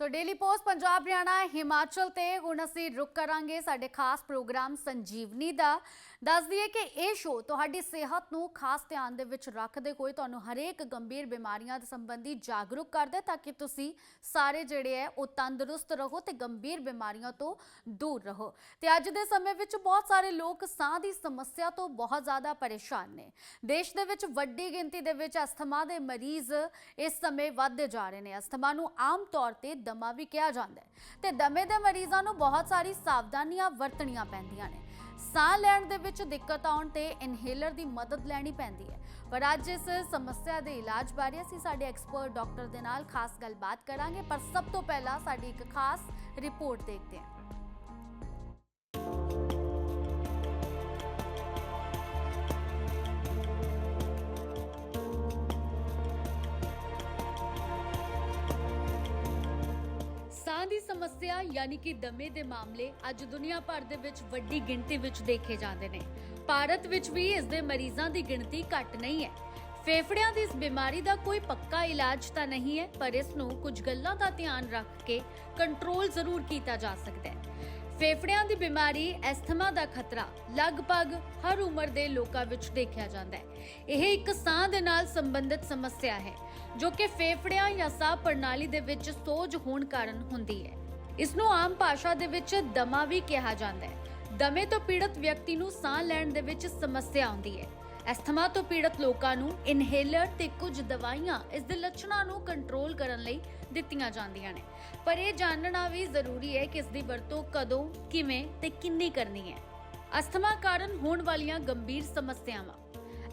So Daily Post Punjab Haryana Himachal ਤੇ ਹੁਣ ਅਸੀਂ ਰੁਕ ਕਰਾਂਗੇ ਸਾਡੇ ਖਾਸ ਪ੍ਰੋਗਰਾਮ ਸੰਜੀਵਨੀ ਦਾ। ਦੱਸ ਦਈਏ ਕਿ ਇਹ ਸ਼ੋਅ ਤੁਹਾਡੀ ਸਿਹਤ ਨੂੰ ਖਾਸ ਧਿਆਨ ਦੇ ਵਿੱਚ ਰੱਖਦੇ ਹੋਏ ਤੁਹਾਨੂੰ ਹਰੇਕ ਗੰਭੀਰ ਬਿਮਾਰੀਆਂ ਦੇ ਸੰਬੰਧੀ ਜਾਗਰੂਕ ਕਰਦਾ ਤਾਂ ਕਿ ਤੁਸੀਂ ਸਾਰੇ ਜਿਹੜੇ ਹੈ ਉਹ ਤੰਦਰੁਸਤ ਰਹੋ ਤੇ ਗੰਭੀਰ ਬਿਮਾਰੀਆਂ ਤੋਂ ਦੂਰ ਰਹੋ। ਤੇ ਅੱਜ ਦੇ ਸਮੇਂ ਵਿੱਚ ਬਹੁਤ ਸਾਰੇ ਲੋਕ ਸਾਹ ਦੀ ਸਮੱਸਿਆ ਤੋਂ ਬਹੁਤ ਜ਼ਿਆਦਾ ਪਰੇਸ਼ਾਨ ਨੇ। ਦੇਸ਼ ਦੇ ਵਿੱਚ ਵੱਡੀ ਗਿਣਤੀ ਦੇ ਵਿੱਚ ਅਸਥਮਾ ਦੇ ਮਰੀਜ਼ ਇਸ ਸਮੇਂ ਵੱਧਦੇ ਜਾ ਰਹੇ ਨੇ। ਅਸਥਮਾ ਨੂੰ ਆਮ ਤੌਰ ਤੇ ਦਮਾ ਵੀ ਕਿਹਾ ਜਾਂਦਾ ਹੈ। ਤੇ ਦਮੇ ਦੇ ਮਰੀਜ਼ਾਂ ਨੂੰ ਬਹੁਤ ਸਾਰੀ ਸਾਵਧਾਨੀਆਂ ਵਰਤਣੀਆਂ ਪੈਂਦੀਆਂ ਨੇ। ਸਾਹ ਲੈਣ ਦੇ ਵਿੱਚ ਦਿੱਕਤ ਆਉਣ ਤੇ ਇਨਹੇਲਰ ਦੀ ਮਦਦ ਲੈਣੀ ਪੈਂਦੀ ਹੈ। ਪਰ ਅੱਜ ਇਸ ਸਮੱਸਿਆ ਦੇ ਇਲਾਜ ਬਾਰੇ ਅਸੀਂ ਸਾਡੇ ਐਕਸਪਰਟ ਡਾਕਟਰ ਦੇ ਨਾਲ ਖਾਸ ਗੱਲਬਾਤ ਕਰਾਂਗੇ। ਪਰ ਸਭ ਤੋਂ ਪਹਿਲਾਂ ਸਾਡੀ ਇੱਕ ਖਾਸ ਰਿਪੋਰਟ ਦੇਖਦੇ ਹਾਂ। ਦੀ ਸਮੱਸਿਆ ਯਾਨੀ ਕਿ ਦਮੇ ਦੇ ਮਾਮਲੇ ਅੱਜ ਦੁਨੀਆ ਭਰ ਦੇ ਵਿੱਚ ਵੱਡੀ ਗਿਣਤੀ ਵਿੱਚ ਦੇਖੇ ਜਾਂਦੇ ਨੇ। ਭਾਰਤ ਵਿੱਚ ਵੀ ਇਸ ਦੇ ਮਰੀਜ਼ਾਂ ਦੀ ਗਿਣਤੀ ਘੱਟ ਨਹੀਂ ਹੈ। ਫੇਫੜਿਆਂ ਦੀ ਇਸ ਬਿਮਾਰੀ ਦਾ ਕੋਈ ਪੱਕਾ ਇਲਾਜ ਤਾਂ ਨਹੀਂ ਹੈ, ਪਰ ਇਸ ਨੂੰ ਕੁਝ ਗੱਲਾਂ ਦਾ ਧਿਆਨ ਰੱਖ ਕੇ ਕੰਟਰੋਲ ਜ਼ਰੂਰ ਕੀਤਾ ਜਾ ਸਕਦਾ ਹੈ। ਫੇਫੜਿਆਂ ਦੀ ਬਿਮਾਰੀ ਐਸਥਮਾ ਦਾ ਖਤਰਾ ਲਗਭਗ ਹਰ ਉਮਰ ਦੇ ਲੋਕਾਂ ਵਿੱਚ ਦੇਖਿਆ ਜਾਂਦਾ ਹੈ। ਇਹ ਇੱਕ ਸਾਹ ਦੇ ਨਾਲ ਸੰਬੰਧਿਤ ਸਮੱਸਿਆ ਹੈ। ਜੋ ਕਿ ਫੇਫੜਿਆਂ ਜਾਂ ਸਾਹ ਪ੍ਰਣਾਲੀ ਦੇ ਵਿੱਚ ਸੋਜ ਹੋਣ ਕਾਰਨ ਹੁੰਦੀ ਹੈ। ਇਸ ਨੂੰ ਆਮ ਭਾਸ਼ਾ ਦੇ ਵਿੱਚ ਦਮਾ ਵੀ ਕਿਹਾ ਜਾਂਦਾ ਹੈ। ਦਮੇ ਤੋਂ ਪੀੜਤ ਵਿਅਕਤੀ ਨੂੰ ਸਾਹ ਲੈਣ ਦੇ ਵਿੱਚ ਸਮੱਸਿਆ ਆਉਂਦੀ ਹੈ। ਐਸਥਮਾ ਤੋਂ ਪੀੜਤ ਲੋਕਾਂ ਨੂੰ ਇਨਹੇਲਰ ਤੇ ਕੁਝ ਦਵਾਈਆਂ ਇਸ ਦੇ ਲੱਛਣਾਂ ਨੂੰ ਕੰਟਰੋਲ ਕਰਨ ਲਈ ਦਿੱਤੀਆਂ ਜਾਂਦੀਆਂ ਨੇ। ਪਰ ਇਹ ਜਾਣਨਾ ਵੀ ਜ਼ਰੂਰੀ ਹੈ ਕਿ ਇਸ ਦੀ ਵਰਤੋਂ ਕਦੋਂ, ਕਿਵੇਂ ਤੇ ਕਿੰਨੀ ਕਰਨੀ ਹੈ। ਅਸਥਮਾ ਕਾਰਨ ਹੋਣ ਵਾਲੀਆਂ ਗੰਭੀਰ ਸਮੱਸਿਆਵਾਂ।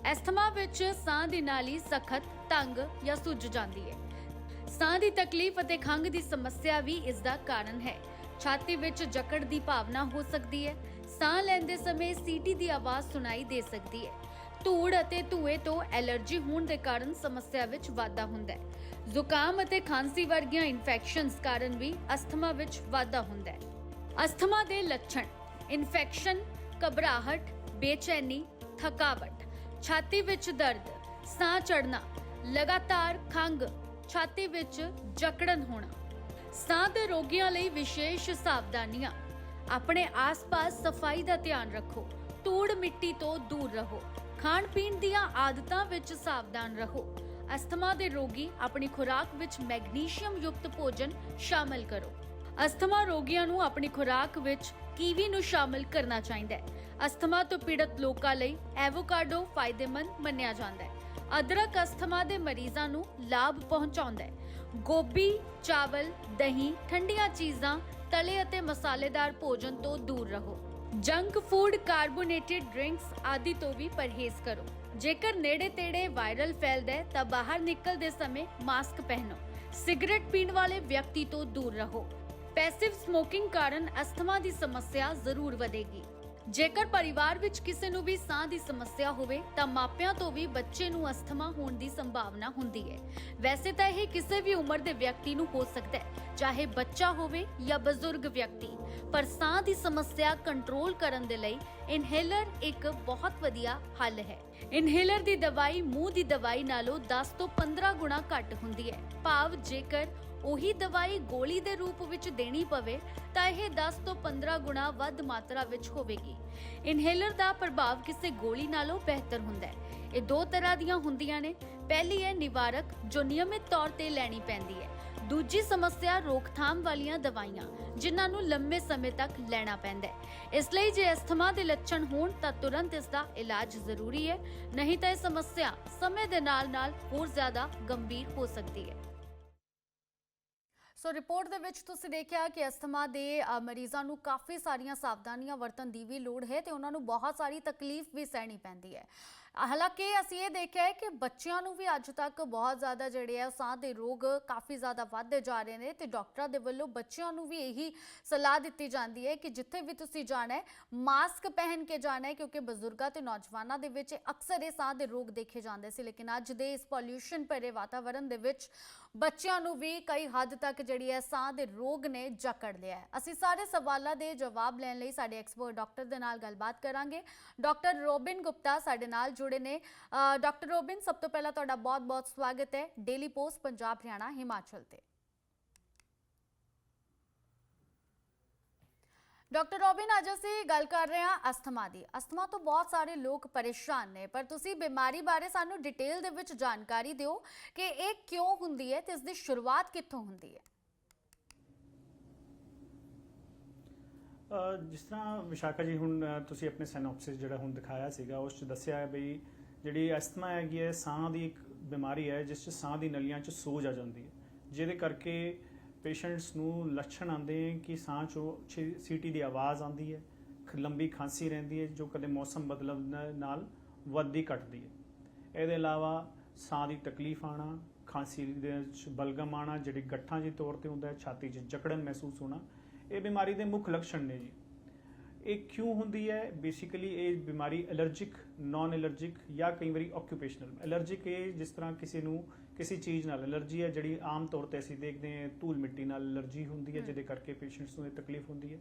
ਐਸਥਮਾ ਵਿੱਚ ਸਾਹ ਦੀ ਨਾਲੀ ਸਖਤ ਤੰਗ ਜਾਂ ਸੁੱਜ ਜਾਂਦੀ ਹੈ। ਸਾਹ ਦੀ ਤਕਲੀਫ ਅਤੇ ਖੰਘ ਦੀ ਸਮੱਸਿਆ ਵੀ ਇਸ ਦਾ ਕਾਰਨ ਹੈ। ਛਾਤੀ ਵਿੱਚ ਜਕੜ ਦੀ ਭਾਵਨਾ ਹੋ ਸਕਦੀ ਹੈ। ਸਾਹ ਲੈਂਦੇ ਸਮੇਂ ਸੀਟੀ ਦੀ ਆਵਾਜ਼ ਸੁਣਾਈ ਦੇ ਸਕਦੀ ਹੈ। ਧੂੜ ਅਤੇ ਧੂਏ ਤੋਂ ਐਲਰਜੀ ਹੋਣ ਦੇ ਕਾਰਨ ਸਮੱਸਿਆ ਵਿੱਚ ਵਾਧਾ ਹੁੰਦਾ ਹੈ। ਜ਼ੁਕਾਮ ਅਤੇ ਖਾਂਸੀ ਵਰਗੀਆਂ ਇਨਫੈਕਸ਼ਨਸ ਕਾਰਨ ਵੀ ਅਸਥਮਾ ਵਿੱਚ ਵਾਧਾ ਹੁੰਦਾ ਹੈ। ਅਸਥਮਾ ਦੇ ਲੱਛਣ, ਇਨਫੈਕਸ਼ਨ, ਘਬਰਾਹਟ, ਬੇਚੈਨੀ, ਥਕਾਵਟ। ਛਾਤੀ ਵਿੱਚ ਦਰਦ, ਸਾਹ ਚੜਨਾ ਲਗਾਤਾਰ ਖੰਘ, ਛਾਤੀ ਵਿੱਚ ਜਕੜਨ ਹੋਣਾ। ਸਾਹ ਦੇ ਰੋਗੀਆਂ ਲਈ ਵਿਸ਼ੇਸ਼ ਸਾਵਧਾਨੀਆਂ। ਆਪਣੇ ਆਸ-ਪਾਸ ਸਫ਼ਾਈ ਦਾ ਧਿਆਨ ਰੱਖੋ। ਧੂੜ ਮਿੱਟੀ ਤੋਂ ਦੂਰ ਰਹੋ। ਖਾਣ ਪੀਣ ਦੀਆਂ ਆਦਤਾਂ ਵਿੱਚ ਸਾਵਧਾਨ ਰਹੋ। ਅਸਥਮਾ ਦੇ ਰੋਗੀ ਆਪਣੀ ਖੁਰਾਕ ਵਿੱਚ ਮੈਗਨੀਸ਼ੀਅਮ ਯੁਕਤ ਭੋਜਨ ਸ਼ਾਮਲ ਕਰੋ। ਅਸਥਮਾ ਰੋਗੀਆਂ ਨੂੰ ਆਪਣੀ ਖੁਰਾਕ ਵਿੱਚ ਕੀਵੀ ਨੂੰ ਸ਼ਾਮਲ ਕਰਨਾ ਚਾਹੀਦਾ ਹੈ। ਅਸਥਮਾ ਤੋਂ ਪੀੜਤ ਲੋਕਾਂ ਲਈ ਐਵੋਕਾਡੋ ਫਾਇਦੇਮੰਦ ਮੰਨਿਆ ਜਾਂਦਾ ਹੈ। ਅਦਰਕ ਅਸਥਮਾ ਦੇ ਮਰੀਜ਼ਾਂ ਨੂੰ ਲਾਭ ਪਹੁੰਚਾਉਂਦਾ ਹੈ। ਗੋਭੀ, ਚਾਵਲ, ਦਹੀਂ, ਠੰਡੀਆਂ ਚੀਜ਼ਾਂ, ਤਲੇ ਅਤੇ ਮਸਾਲੇਦਾਰ ਭੋਜਨ ਤੋਂ ਦੂਰ ਰਹੋ। ਜੰਕ ਫੂਡ, ਕਾਰਬੋਨੇਟਡ ਡਰਿੰਕਸ ਆਦਿ ਤੋਂ ਵੀ ਪਰਹੇਜ਼ ਕਰੋ। ਜੇਕਰ ਨੇੜੇ ਤੇੜੇ ਵਾਇਰਲ ਫੈਲਦਾ ਹੈ, ਤਾਂ ਬਾਹਰ ਨਿਕਲਦੇ ਸਮੇਂ ਮਾਸਕ ਪਹਿਨੋ। ਸਿਗਰਟ ਪੀਣ ਵਾਲੇ ਵਿਅਕਤੀ ਤੋਂ ਦੂਰ ਰਹੋ। ਪੈਸਿਵ ਸਮੋਕਿੰਗ ਕਾਰਨ ਅਸਥਮਾ ਦੀ ਸਮੱਸਿਆ ਜ਼ਰੂਰ ਵਧੇਗੀ। ਜੇਕਰ ਪਰਿਵਾਰ ਵਿੱਚ ਕਿਸੇ ਨੂੰ ਵੀ ਸਾਹ ਦੀ ਸਮੱਸਿਆ ਹੋਵੇ, ਤਾਂ ਮਾਪਿਆਂ ਤੋਂ ਵੀ ਬੱਚੇ ਨੂੰ ਅਸਥਮਾ ਹੋਣ ਦੀ ਸੰਭਾਵਨਾ ਹੁੰਦੀ ਹੈ। ਵੈਸੇ ਤਾਂ ਇਹ ਕਿਸੇ ਵੀ ਉਮਰ ਦੇ ਵਿਅਕਤੀ ਨੂੰ ਹੋ ਸਕਦਾ ਹੈ, ਚਾਹੇ ਬੱਚਾ ਹੋਵੇ ਜਾਂ ਬਜ਼ੁਰਗ ਵਿਅਕਤੀ। ਪਰ ਸਾਹ ਦੀ ਸਮੱਸਿਆ ਕੰਟਰੋਲ ਕਰਨ ਦੇ ਲਈ ਇਨਹੇਲਰ ਇੱਕ ਬਹੁਤ ਵਧੀਆ ਹੱਲ ਹੈ। ਇਨਹੇਲਰ ਦੀ ਦਵਾਈ ਮੂੰਹ ਦੀ ਦਵਾਈ ਨਾਲੋਂ 10 ਤੋਂ 15 ਗੁਣਾ ਘੱਟ ਹੁੰਦੀ ਹੈ। ਭਾਵ ਜੇਕਰ ਉਹੀ ਦਵਾਈ ਗੋਲੀ ਦੇ ਰੂਪ ਵਿੱਚ ਦੇਣੀ ਪਵੇ, ਤਾਂ ਇਹ 10 ਤੋਂ 15 ਗੁਣਾ ਵੱਧ ਮਾਤਰਾ ਵਿੱਚ ਹੋਵੇਗੀ। ਇਨਹੇਲਰ ਦਾ ਪ੍ਰਭਾਵ ਕਿਸੇ ਗੋਲੀ ਨਾਲੋਂ ਬਿਹਤਰ ਹੁੰਦਾ ਹੈ। ਇਹ ਦੋ ਤਰ੍ਹਾਂ ਦੀਆਂ ਹੁੰਦੀਆਂ ਨੇ। ਪਹਿਲੀ ਹੈ ਨਿਵਾਰਕ, ਜੋ ਨਿਯਮਿਤ ਤੌਰ ਤੇ ਲੈਣੀ ਪੈਂਦੀ ਹੈ। ਦੂਜੀ ਸਮੱਸਿਆ ਰੋਕਥਾਮ ਵਾਲੀਆਂ ਦਵਾਈਆਂ, ਜਿਨ੍ਹਾਂ ਨੂੰ ਲੰਬੇ ਸਮੇਂ ਤੱਕ ਲੈਣਾ ਪੈਂਦਾ ਹੈ। ਇਸ ਲਈ ਜੇ ਅਸਥਮਾ ਦੇ ਲੱਛਣ ਹੋਣ, ਤਾਂ ਤੁਰੰਤ ਇਸ ਦਾ ਇਲਾਜ ਜ਼ਰੂਰੀ ਹੈ। ਨਹੀਂ ਤਾਂ ਇਹ ਸਮੱਸਿਆ ਸਮੇਂ ਦੇ ਨਾਲ-ਨਾਲ ਹੋਰ ਜ਼ਿਆਦਾ ਗੰਭੀਰ ਹੋ ਸਕਦੀ ਹੈ। ਸੋ ਰਿਪੋਰਟ ਦੇ ਵਿੱਚ ਤੁਸੀਂ ਦੇਖਿਆ ਕਿ ਅਸਥਮਾ ਦੇ ਅ, ਮਰੀਜ਼ਾਂ ਨੂੰ ਕਾਫੀ ਸਾਰੀਆਂ ਸਾਵਧਾਨੀਆਂ ਵਰਤਣ ਦੀ ਵੀ ਲੋੜ ਹੈ ਤੇ ਉਹਨਾਂ ਨੂੰ ਬਹੁਤ ਸਾਰੀ ਤਕਲੀਫ ਵੀ ਸਹਿਣੀ ਪੈਂਦੀ ਹੈ। ਹਾਲਾਂਕਿ ਅਸੀਂ ਇਹ ਦੇਖਿਆ ਹੈ ਕਿ ਬੱਚਿਆਂ ਨੂੰ ਵੀ ਅੱਜ ਤੱਕ ਬਹੁਤ ਜ਼ਿਆਦਾ ਜਿਹੜੇ ਆ ਸਾਹ ਦੇ ਰੋਗ ਕਾਫੀ ਜ਼ਿਆਦਾ ਵੱਧਦੇ ਜਾ ਰਹੇ ਨੇ ਤੇ ਡਾਕਟਰਾਂ ਦੇ ਵੱਲੋਂ ਬੱਚਿਆਂ ਨੂੰ ਵੀ ਇਹੀ ਸਲਾਹ ਦਿੱਤੀ ਜਾਂਦੀ ਹੈ ਕਿ ਜਿੱਥੇ ਵੀ ਤੁਸੀਂ ਜਾਣਾ ਹੈ, ਮਾਸਕ ਪਹਿਨ ਕੇ ਜਾਣਾ ਹੈ, ਕਿਉਂਕਿ ਬਜ਼ੁਰਗਾਂ ਤੇ ਨੌਜਵਾਨਾਂ ਦੇ ਵਿੱਚ ਅਕਸਰ ਇਹ ਸਾਹ ਦੇ ਰੋਗ ਦੇਖੇ ਜਾਂਦੇ ਸੀ, ਲੇਕਿਨ ਅੱਜ ਦੇ ਇਸ ਪੋਲਿਊਸ਼ਨ ਭਰੇ ਵਾਤਾਵਰਣ ਦੇ ਵਿੱਚ ਬੱਚਿਆਂ ਨੂੰ ਵੀ ਕਈ ਹੱਦ ਤੱਕ ਜਿਹੜੀ ਹੈ ਸਾਹ ਦੇ ਰੋਗ ਨੇ ਜਕੜ ਲਿਆ ਹੈ। ਅਸੀਂ ਸਾਰੇ ਸਵਾਲਾਂ ਦੇ ਜਵਾਬ ਲੈਣ ਲਈ ਸਾਡੇ ਐਕਸਪਰਟ ਡਾਕਟਰ ਦੇ ਨਾਲ ਗੱਲਬਾਤ ਕਰਾਂਗੇ। ਡਾਕਟਰ ਰੋਬਿਨ ਗੁਪਤਾ ਸਾਡੇ ਨਾਲ ਜੁੜੇ ਨੇ। ਡਾਕਟਰ ਰੋਬਿਨ ਸਭ ਤੋਂ ਪਹਿਲਾਂ ਤੁਹਾਡਾ ਬਹੁਤ-ਬਹੁਤ ਸਵਾਗਤ ਹੈ। ਡੇਲੀ ਪੋਸਟ ਪੰਜਾਬ, ਹਰਿਆਣਾ, ਹਿਮਾਚਲ ਤੇ। ਡਾਕਟਰ ਰੋਬਿਨ ਅੱਜ ਅਸੀਂ ਗੱਲ ਕਰ ਰਹੇ ਹਾਂ ਅਸਥਮਾ ਦੀ। ਅਸਥਮਾ ਤੋਂ ਬਹੁਤ ਸਾਰੇ ਲੋਕ ਪਰੇਸ਼ਾਨ ਨੇ, ਪਰ ਤੁਸੀਂ ਬਿਮਾਰੀ ਬਾਰੇ ਸਾਨੂੰ ਡਿਟੇਲ ਦੇ ਵਿੱਚ ਜਾਣਕਾਰੀ ਦਿਓ ਕਿ ਇਹ ਕਿਉਂ ਹੁੰਦੀ ਹੈ ਤੇ ਇਸ ਦੀ ਸ਼ੁਰੂਆਤ ਕਿੱਥੋਂ ਹੁੰਦੀ ਹੈ। ਜਿਸ ਤਰ੍ਹਾਂ ਵਿਸ਼ਾਖਾ ਜੀ ਹੁਣ ਤੁਸੀਂ ਆਪਣੇ ਸਿਨੋਪਸਿਸ ਜਿਹੜਾ ਹੁਣ ਦਿਖਾਇਆ ਸੀਗਾ, ਉਸ 'ਚ ਦੱਸਿਆ ਹੈ ਬਈ ਜਿਹੜੀ ਅਸਥਮਾ ਹੈਗੀ ਹੈ, ਸਾਹ ਦੀ ਇੱਕ ਬਿਮਾਰੀ ਹੈ, ਜਿਸ 'ਚ ਸਾਹ ਦੀ ਨਲੀਆਂ 'ਚ ਸੋਜ ਆ ਜਾਂਦੀ ਹੈ। ਜਿਹਦੇ ਕਰਕੇ ਪੇਸ਼ੈਂਟਸ ਨੂੰ ਲੱਛਣ ਆਉਂਦੇ ਹੈ ਕਿ ਸਾਹ 'ਚੋਂ ਸੀਟੀ ਦੀ ਆਵਾਜ਼ ਆਉਂਦੀ ਹੈ, ਖ- ਲੰਬੀ ਖਾਂਸੀ ਰਹਿੰਦੀ ਹੈ, ਜੋ ਕਦੇ ਮੌਸਮ ਬਦਲਣ ਨਾਲ ਵੱਧਦੀ ਘਟਦੀ ਹੈ। ਇਹਦੇ ਇਲਾਵਾ ਸਾਹ ਦੀ ਤਕਲੀਫ ਆਣਾ ਖਾਂਸੀ ਦੇ ਵਿੱਚ ਬਲਗਮ ਆਣਾ ਜਿਹੜੀ ਗੱਠਾਂ ਦੇ ਤੌਰ ਤੇ ਹੁੰਦਾ ਹੈ, ਛਾਤੀ 'ਚ ਜਕੜਨ ਮਹਿਸੂਸ ਹੋਣਾ ਇਹ ਬਿਮਾਰੀ ਦੇ ਮੁੱਖ ਲੱਛਣ ਨੇ ਜੀ। ਇਹ ਕਿਉਂ ਹੁੰਦੀ ਹੈ? ਬੇਸਿਕਲੀ ਇਹ ਬਿਮਾਰੀ ਐਲਰਜਿਕ ਨਾਨ ਐਲਰਜਿਕ ਜਾਂ ਕਈ ਵਾਰੀ ਆਕੂਪੇਸ਼ਨਲ ਐਲਰਜਿਕ ਇਹ ਜਿਸ ਤਰ੍ਹਾਂ ਕਿਸੇ ਨੂੰ ਕਿਸੇ ਚੀਜ਼ ਨਾਲ ਐਲਰਜੀ ਹੈ ਜਿਹੜੀ ਆਮ ਤੌਰ ਤੇ ਅਸੀਂ ਦੇਖਦੇ ਹਾਂ ਧੂਲ ਮਿੱਟੀ ਨਾਲ ਐਲਰਜੀ ਹੁੰਦੀ ਹੈ ਜਿਹਦੇ ਕਰਕੇ ਪੇਸ਼ੈਂਟਸ ਨੂੰ ਇਹ ਤਕਲੀਫ ਹੁੰਦੀ ਹੈ।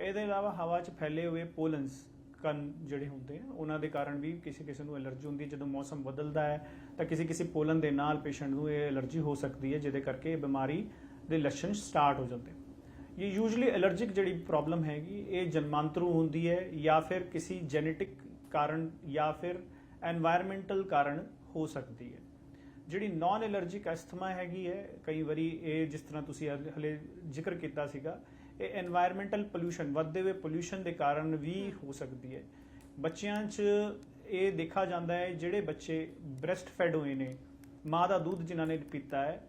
ਇਹਦੇ ਇਲਾਵਾ ਹਵਾ 'ਚ ਫੈਲੇ ਹੋਏ ਪੋਲਨਸ ਕਣ ਜਿਹੜੇ ਹੁੰਦੇ ਆ ਉਹਨਾਂ ਦੇ ਕਾਰਨ ਵੀ ਕਿਸੇ ਕਿਸੇ ਨੂੰ ਐਲਰਜੀ ਹੁੰਦੀ ਹੈ। ਜਦੋਂ ਮੌਸਮ ਬਦਲਦਾ ਹੈ ਤਾਂ ਕਿਸੇ ਕਿਸੇ ਪੋਲਨ ਦੇ ਨਾਲ ਪੇਸ਼ੈਂਟ ਨੂੰ ਇਹ ਐਲਰਜੀ ਹੋ ਸਕਦੀ ਹੈ ਜਿਹਦੇ ਕਰਕੇ ਇਹ ਬਿਮਾਰੀ ਦੇ ਲੱਛਣ ਸਟਾਰਟ ਹੋ ਜਾਂਦੇ ਇਹ ਯੂਜੂਲੀ ਅਲਰਜੀਕ ਜਿਹੜੀ ਪ੍ਰੋਬਲਮ ਹੈਗੀ ਇਹ ਜਨਮਾਂਤਰੂ ਹੁੰਦੀ ਹੈ ਜਾਂ ਫਿਰ ਕਿਸੇ ਜੈਨੇਟਿਕ ਕਾਰਨ ਜਾਂ ਫਿਰ এনवायरमेंटल ਕਾਰਨ ਹੋ ਸਕਦੀ ਹੈ ਜਿਹੜੀ ਨਾਨ ਅਲਰਜੀਕ ਅਸਥਮਾ ਹੈਗੀ ਹੈ ਕਈ ਵਾਰੀ ਇਹ ਜਿਸ ਤਰ੍ਹਾਂ ਤੁਸੀਂ ਹਲੇ ਜ਼ਿਕਰ ਕੀਤਾ ਸੀਗਾ ਇਹ এনवायरमेंटल ਪੋਲੂਸ਼ਨ ਵੱਧਦੇ ਹੋਏ ਪੋਲੂਸ਼ਨ ਦੇ ਕਾਰਨ ਵੀ ਹੋ ਸਕਦੀ ਹੈ ਬੱਚਿਆਂ 'ਚ ਇਹ ਦੇਖਿਆ ਜਾਂਦਾ ਹੈ ਜਿਹੜੇ ਬੱਚੇ ਬ੍ਰੈਸਟ ਫੈਡ ਹੋਏ ਨੇ ਮਾਂ ਦਾ ਦੁੱਧ ਜਿਨ੍ਹਾਂ ਨੇ ਪੀਤਾ ਹੈ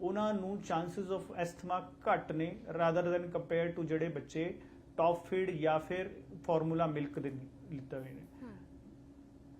ਉਹਨਾਂ ਨੂੰ ਚਾਂਸਸ ਆਫ ਐਸਥਮਾ ਘੱਟ ਨੇ ਰਾਦਰ ਦੈਨ ਕੰਪੇਅਰ ਟੂ ਜਿਹੜੇ ਬੱਚੇ ਟੌਪ ਫੀਡ ਜਾਂ ਫਿਰ ਫਾਰਮੂਲਾ ਮਿਲਕ ਦੇ ਲਿੱਤੇ ਹੋਏ ਨੇ।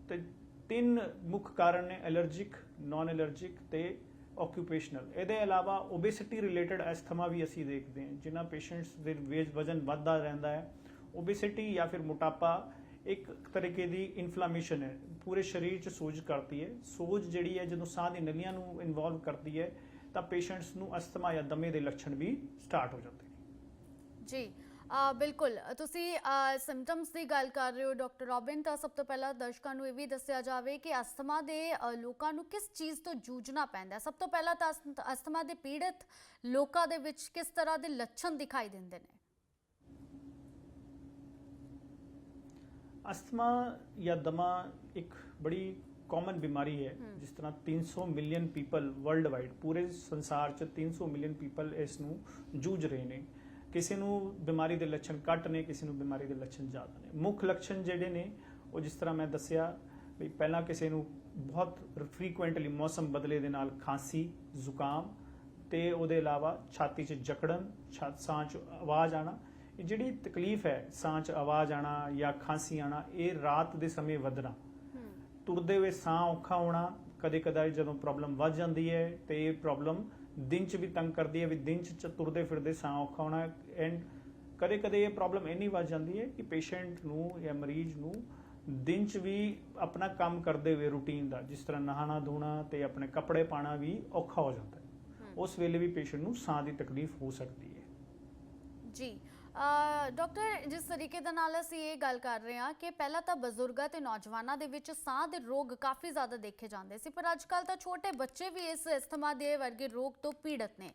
ਤੇ ਤਿੰਨ ਮੁੱਖ ਕਾਰਨ ਨੇ ਐਲਰਜਿਕ ਨਾਨ ਐਲਰਜਿਕ ਤੇ ਆਕੂਪੇਸ਼ਨਲ ਇਹਦੇ ਇਲਾਵਾ ਓਬੇਸਿਟੀ ਰਿਲੇਟਡ ਐਸਥਮਾ ਵੀ ਅਸੀਂ ਦੇਖਦੇ ਹਾਂ ਜਿਨ੍ਹਾਂ ਪੇਸ਼ੈਂਟਸ ਦੇ ਵੇਜ ਵਜ਼ਨ ਵੱਧਦਾ ਰਹਿੰਦਾ ਹੈ। ਓਬੇਸਿਟੀ ਜਾਂ ਫਿਰ ਮੋਟਾਪਾ ਇੱਕ ਤਰੀਕੇ ਦੀ ਇਨਫਲੇਮੇਸ਼ਨ ਹੈ। ਪੂਰੇ ਸਰੀਰ 'ਚ ਸੋਜ ਕਰਦੀ ਹੈ। ਸੋਜ ਜਿਹੜੀ ਹੈ ਜਦੋਂ ਸਾਹ ਦੀ ਨਲੀਆਂ ਨੂੰ ਇਨਵੋਲਵ ਕਰਦੀ ਹੈ ਤਾਂ ਪੇਸ਼ੈਂਟਸ ਨੂੰ ਅਸਥਮਾ ਜਾਂ ਦਮੇ ਦੇ ਲੱਛਣ ਵੀ ਸਟਾਰਟ ਹੋ ਜਾਂਦੇ ਨੇ। ਜੀ ਬਿਲਕੁਲ। ਤੁਸੀਂ ਸਿੰਪਟਮਸ ਦੀ ਗੱਲ ਕਰ ਰਹੇ ਹੋ ਡਾਕਟਰ ਰੋਬਿਨ ਤਾਂ ਸਭ ਤੋਂ ਪਹਿਲਾਂ ਦਰਸ਼ਕਾਂ ਨੂੰ ਇਹ ਵੀ ਦੱਸਿਆ ਜਾਵੇ ਕਿ ਅਸਥਮਾ ਦੇ ਲੋਕਾਂ ਨੂੰ ਕਿਸ ਚੀਜ਼ ਤੋਂ ਜੂਝਣਾ ਪੈਂਦਾ ਸਭ ਤੋਂ ਪਹਿਲਾਂ ਤਾਂ ਅਸ- ਅਸਥਮਾ ਦੇ ਪੀੜਤ ਲੋਕਾਂ ਦੇ ਵਿੱਚ ਕਿਸ ਤਰ੍ਹਾਂ ਦੇ ਲੱਛਣ ਦਿਖਾਈ ਦਿੰਦੇ ਨੇ? ਅਸਥਮਾ ਜਾਂ ਦਮਾ ਇੱਕ ਬੜੀ ਕਾਮਨ ਬਿਮਾਰੀ ਹੈ ਜਿਸ ਤਰ੍ਹਾਂ 300 ਮਿਲੀਅਨ ਪੀਪਲ ਵਰਲਡ ਵਾਈਡ ਪੂਰੇ ਸੰਸਾਰ 'ਚ 300 ਮਿਲੀਅਨ ਪੀਪਲ ਇਸ ਨੂੰ ਜੂਝ ਰਹੇ ਨੇ ਕਿਸੇ ਨੂੰ ਬਿਮਾਰੀ ਦੇ ਲੱਛਣ ਘੱਟ ਨੇ ਕਿਸੇ ਨੂੰ ਬਿਮਾਰੀ ਦੇ ਲੱਛਣ ਜ਼ਿਆਦਾ ਨੇ ਮੁੱਖ ਲੱਛਣ ਜਿਹੜੇ ਨੇ ਉਹ ਜਿਸ ਤਰ੍ਹਾਂ ਮੈਂ ਦੱਸਿਆ ਵੀ ਪਹਿਲਾਂ ਕਿਸੇ ਨੂੰ ਬਹੁਤ ਫ੍ਰੀਕੁਐਂਟਲੀ ਮੌਸਮ ਬਦਲੇ ਦੇ ਨਾਲ ਖਾਂਸੀ ਜ਼ੁਕਾਮ ਤੇ ਉਹਦੇ ਇਲਾਵਾ ਛਾਤੀ 'ਚ ਜਕੜਨ ਛਾਤ ਸਾਹ 'ਚ ਆਵਾਜ਼ ਆਣਾ ਇਹ ਜਿਹੜੀ ਤਕਲੀਫ ਹੈ ਸਾਹ 'ਚ ਆਵਾਜ਼ ਆਣਾ ਜਾਂ ਖਾਂਸੀ ਆਣਾ ਇਹ ਰਾਤ ਦੇ ਸਮੇਂ ਵਧਣਾ ਤੁਰਦੇ ਹੋਏ ਸਾਹ ਔਖਾ ਹੋਣਾ ਕਦੇ ਕਦਾਈ ਜਦੋਂ ਪ੍ਰੋਬਲਮ ਵੱਧ ਜਾਂਦੀ ਹੈ ਤੇ ਇਹ ਪ੍ਰੋਬਲਮ ਦਿਨ 'ਚ ਵੀ ਤੰਗ ਕਰਦੀ ਹੈ ਵੀ ਦਿਨ 'ਚ ਤੁਰਦੇ ਫਿਰਦੇ ਸਾਹ ਔਖਾ ਹੋਣਾ ਐਂਡ ਕਦੇ ਕਦੇ ਇਹ ਪ੍ਰੋਬਲਮ ਇੰਨੀ ਵੱਧ ਜਾਂਦੀ ਹੈ ਕਿ ਪੇਸ਼ੈਂਟ ਨੂੰ ਜਾਂ ਮਰੀਜ਼ ਨੂੰ ਦਿਨ 'ਚ ਵੀ ਆਪਣਾ ਕੰਮ ਕਰਦੇ ਹੋਏ ਰੂਟੀਨ ਦਾ ਜਿਸ ਤਰ੍ਹਾਂ ਨਹਾਣਾ ਧੋਣਾ ਤੇ ਆਪਣੇ ਕੱਪੜੇ ਪਾਣਾ ਵੀ ਔਖਾ ਹੋ ਜਾਂਦਾ ਹੈ। ਉਸ ਵੇਲੇ ਵੀ ਪੇਸ਼ੈਂਟ ਨੂੰ ਸਾਹ ਦੀ ਤਕਲੀਫ ਹੋ ਸਕਦੀ ਹੈ। ਜੀ ਡਾਕਟਰ, ਜਿਸ ਤਰੀਕੇ ਦੇ ਨਾਲ ਅਸੀਂ ਇਹ ਗੱਲ ਕਰ ਰਹੇ ਹਾਂ ਕਿ ਪਹਿਲਾਂ ਤਾਂ ਬਜ਼ੁਰਗਾਂ ਤੇ ਨੌਜਵਾਨਾਂ ਦੇ ਵਿੱਚ ਸਾਹ ਦੇ ਰੋਗ ਕਾਫੀ ਜ਼ਿਆਦਾ ਦੇਖੇ ਜਾਂਦੇ ਸੀ, ਪਰ ਅੱਜ ਕੱਲ ਤਾਂ ਛੋਟੇ ਬੱਚੇ ਵੀ ਇਸ ਅਸਥਮਾ ਦੇ ਵਰਗੇ ਰੋਗ ਤੋਂ ਪੀੜਤ ਨੇ।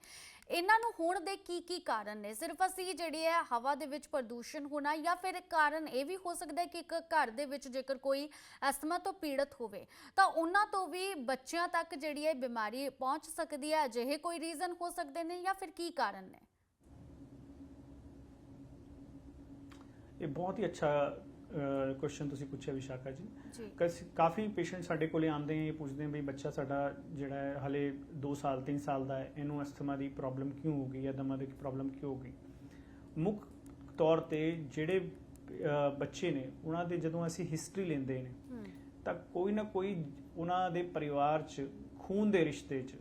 ਇਹਨਾਂ ਨੂੰ ਹੋਣ ਦੇ ਕੀ ਕੀ ਕਾਰਨ ਨੇ? ਸਿਰਫ ਅਸੀਂ ਜਿਹੜੀ ਹੈ ਹਵਾ ਦੇ ਵਿੱਚ ਪ੍ਰਦੂਸ਼ਣ ਹੋਣਾ ਜਾਂ ਫਿਰ ਕਾਰਨ ਇਹ ਵੀ ਹੋ ਸਕਦਾ ਹੈ ਕਿ ਇੱਕ ਘਰ ਦੇ ਵਿੱਚ ਜੇਕਰ ਕੋਈ ਅਸਥਮਾ ਤੋਂ ਪੀੜਤ ਹੋਵੇ, ਤਾਂ ਉਹਨਾਂ ਤੋਂ ਵੀ ਬੱਚਿਆਂ ਤੱਕ ਜਿਹੜੀ ਹੈ ਬਿਮਾਰੀ ਪਹੁੰਚ ਸਕਦੀ ਹੈ? ਅਜਿਹੇ ਕੋਈ ਰੀਜ਼ਨ ਹੋ ਸਕਦੇ ਨੇ ਜਾਂ ਫਿਰ ਕੀ ਕਾਰਨ ਨੇ? ਇਹ ਬਹੁਤ ਹੀ ਅੱਛਾ ਕੁਐਸਚਨ ਤੁਸੀਂ ਪੁੱਛਿਆ ਵਿਸ਼ਾਖਾ ਜੀ। ਕਾਫੀ ਪੇਸ਼ੈਂਟ ਸਾਡੇ ਕੋਲੇ ਆਉਂਦੇ ਆ ਇਹ ਪੁੱਛਦੇ ਆ ਵੀ ਬੱਚਾ ਸਾਡਾ ਜਿਹੜਾ ਹੈ ਹਲੇ 2 ਸਾਲ 3 ਸਾਲ ਦਾ ਹੈ ਇਹਨੂੰ ਅਸਥਮਾ ਦੀ ਪ੍ਰੋਬਲਮ ਕਿਉਂ ਹੋ ਗਈ ਜਾਂ ਦਮਾ ਦੀ ਪ੍ਰੋਬਲਮ ਕਿਉਂ ਹੋ ਗਈ? ਮੁੱਖ ਤੌਰ ਤੇ ਜਿਹੜੇ ਬੱਚੇ ਨੇ ਉਹਨਾਂ ਦੇ ਜਦੋਂ ਅਸੀਂ ਹਿਸਟਰੀ ਲੈਂਦੇ ਨੇ ਤਾਂ ਕੋਈ ਨਾ ਕੋਈ ਉਹਨਾਂ ਦੇ ਪਰਿਵਾਰ 'ਚ ਖੂਨ ਦੇ ਰਿਸ਼ਤੇ 'ਚ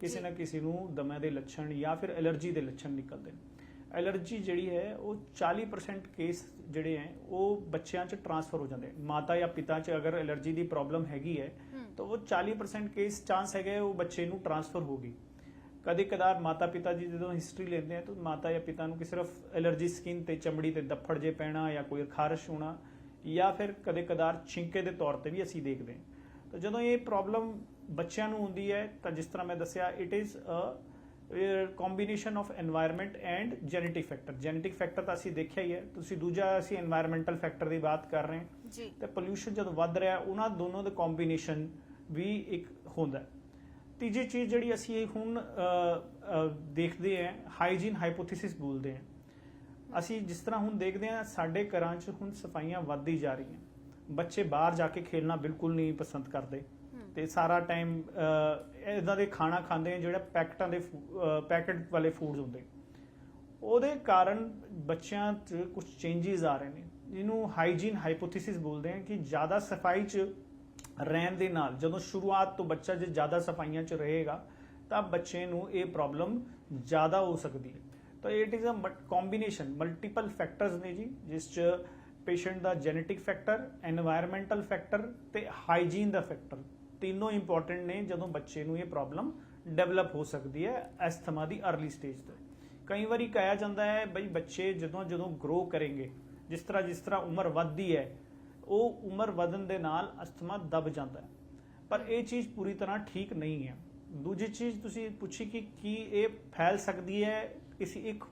ਕਿਸੇ। ਨਾ ਕਿਸੇ ਨੂੰ ਦਮੇ ਦੇ ਲੱਛਣ ਜਾਂ ਫਿਰ ਐਲਰਜੀ ਦੇ ਲੱਛਣ ਨਿਕਲਦੇ ਨੇ। ਐਲਰਜੀ ਜਿਹੜੀ ਹੈ ਉਹ 40% ਕੇਸ ਜਿਹੜੇ ਹੈ ਉਹ ਬੱਚਿਆਂ 'ਚ ਟਰਾਂਸਫਰ ਹੋ ਜਾਂਦੇ ਮਾਤਾ ਜਾਂ ਪਿਤਾ 'ਚ ਅਗਰ ਐਲਰਜੀ ਦੀ ਪ੍ਰੋਬਲਮ ਹੈਗੀ ਹੈ ਤਾਂ ਉਹ 40% ਕੇਸ ਚਾਂਸ ਹੈਗੇ ਉਹ ਬੱਚੇ ਨੂੰ ਟਰਾਂਸਫਰ ਹੋਗੀ ਕਦੇ ਕਦਾਰ ਮਾਤਾ ਪਿਤਾ ਜੀ ਜਦੋਂ ਹਿਸਟਰੀ ਲੈਂਦੇ ਆ ਤਾਂ ਮਾਤਾ ਜਾਂ ਪਿਤਾ ਨੂੰ ਕਿ ਸਿਰਫ ਐਲਰਜੀ ਸਕਿਨ ਤੇ ਚਮੜੀ ਤੇ ਦੱਫੜ ਜੇ ਪੈਣਾ ਜਾਂ ਕੋਈ ਖਾਰਸ਼ ਹੋਣਾ ਜਾਂ ਫਿਰ ਕਦੇ ਕਦਾਰ ਛਿੰਕੇ ਦੇ ਤੌਰ ਤੇ ਵੀ ਅਸੀਂ ਦੇਖਦੇ ਹਾਂ। ਤਾਂ ਜਦੋਂ ਇਹ ਪ੍ਰੋਬਲਮ ਬੱਚਿਆਂ ਨੂੰ ਹੁੰਦੀ ਹੈ ਤਾਂ ਜਿਸ ਤਰ੍ਹਾਂ ਮੈਂ ਦੱਸਿਆ it is a combination of environment and genetic factor genetic factor ਤਾਂ ਅਸੀਂ ਦੇਖਿਆ ਹੀ ਹੈ। ਤੁਸੀਂ ਦੂਜਾ ਅਸੀਂ এনवायरमेंटल ਫੈਕਟਰ ਦੀ ਬਾਤ ਕਰ ਰਹੇ ਹਾਂ। ਜੀ। ਤੇ ਪੋਲੂਸ਼ਨ ਜਦੋਂ ਵੱਧ ਰਿਹਾ ਉਹਨਾਂ ਦੋਨੋਂ ਦੇ ਕੰਬੀਨੇਸ਼ਨ ਵੀ ਇੱਕ ਹੁੰਦਾ ਤੀਜੀ ਚੀਜ਼ ਜਿਹੜੀ ਅਸੀਂ ਹੁਣ ਦੇਖਦੇ ਹਾਂ ਹਾਈਜੀਨ ਹਾਈਪੋਥੀਸਿਸ ਬੋਲਦੇ ਹਾਂ। ਅਸੀਂ ਜਿਸ ਤਰ੍ਹਾਂ ਹੁਣ ਦੇਖਦੇ ਹਾਂ ਸਾਡੇ ਘਰਾਂ 'ਚ ਹੁਣ ਸਫਾਈਆਂ ਵੱਧਦੀ ਜਾ ਰਹੀਆਂ। ਬੱਚੇ ਬਾਹਰ ਜਾ ਕੇ ਖੇਡਣਾ ਬਿਲਕੁਲ ਨਹੀਂ ਪਸੰਦ ਕਰਦੇ। ਤੇ ਸਾਰਾ ਟਾਈਮ ਇਦਾਂ ਦੇ ਖਾਣਾ ਖਾਂਦੇ ਆ ਜਿਹੜਾ ਪੈਕਟਾਂ ਦੇ ਪੈਕਟ ਵਾਲੇ ਫੂਡਸ ਹੁੰਦੇ। ਉਹਦੇ ਕਾਰਨ ਬੱਚਿਆਂ 'ਚ ਕੁਝ ਚੇਂਜਸ ਆ ਰਹੇ ਨੇ। ਜਿਹਨੂੰ ਹਾਈਜੀਨ ਹਾਈਪੋਥੀਸਿਸ ਬੋਲਦੇ ਆ ਕਿ ਜ਼ਿਆਦਾ ਸਫ਼ਾਈ 'ਚ ਰਹਿਣ ਦੇ ਨਾਲ, ਜਦੋਂ ਸ਼ੁਰੂਆਤ ਤੋਂ ਬੱਚਾ ਜੇ ਜ਼ਿਆਦਾ ਸਫਾਈਆਂ 'ਚ ਰਹੇਗਾ, ਤਾਂ ਬੱਚੇ ਨੂੰ ਇਹ ਪ੍ਰੋਬਲਮ ਜ਼ਿਆਦਾ ਹੋ ਸਕਦੀ ਹੈ। ਤਾਂ it is a combination multiple factors ਨੇ ਜੀ, ਜਿਸ 'ਚ ਪੇਸ਼ੈਂਟ ਦਾ ਜੈਨੇਟਿਕ ਫੈਕਟਰ এনवायरमेंटल ਫੈਕਟਰ ਤੇ ਹਾਈਜੀਨ ਦਾ ਫੈਕਟਰ ਤਿੰਨੋਂ ਇੰਪੋਰਟੈਂਟ ਨੇ ਜਦੋਂ ਬੱਚੇ ਨੂੰ ਇਹ ਪ੍ਰੋਬਲਮ ਡਿਵੈਲਪ ਹੋ ਸਕਦੀ ਹੈ ਐਸਥਮਾ ਦੀ अर्ਲੀ ਸਟੇਜ ਤੋਂ। ਕਈ ਵਾਰੀ ਕਿਹਾ ਜਾਂਦਾ ਹੈ ਬਈ ਬੱਚੇ ਜਦੋਂ ਜਦੋਂ ਗਰੋ ਕਰਨਗੇ, ਜਿਸ ਤਰ੍ਹਾਂ ਜਿਸ ਤਰ੍ਹਾਂ ਉਮਰ ਵੱਧਦੀ ਹੈ, ਉਹ ਉਮਰ ਵਧਣ ਦੇ ਨਾਲ ਅਸਥਮਾ ਦਬ ਜਾਂਦਾ ਹੈ। ਪਰ ਇਹ ਚੀਜ਼ ਪੂਰੀ ਤਰ੍ਹਾਂ ਠੀਕ ਨਹੀਂ ਹੈ। ਦੂਜੀ ਚੀਜ਼ ਤੁਸੀਂ ਪੁੱਛੀ ਕਿ ਕੀ ਇਹ ਫੈਲ ਸਕਦੀ ਹੈ ਕਿਸੇ ਇੱਕ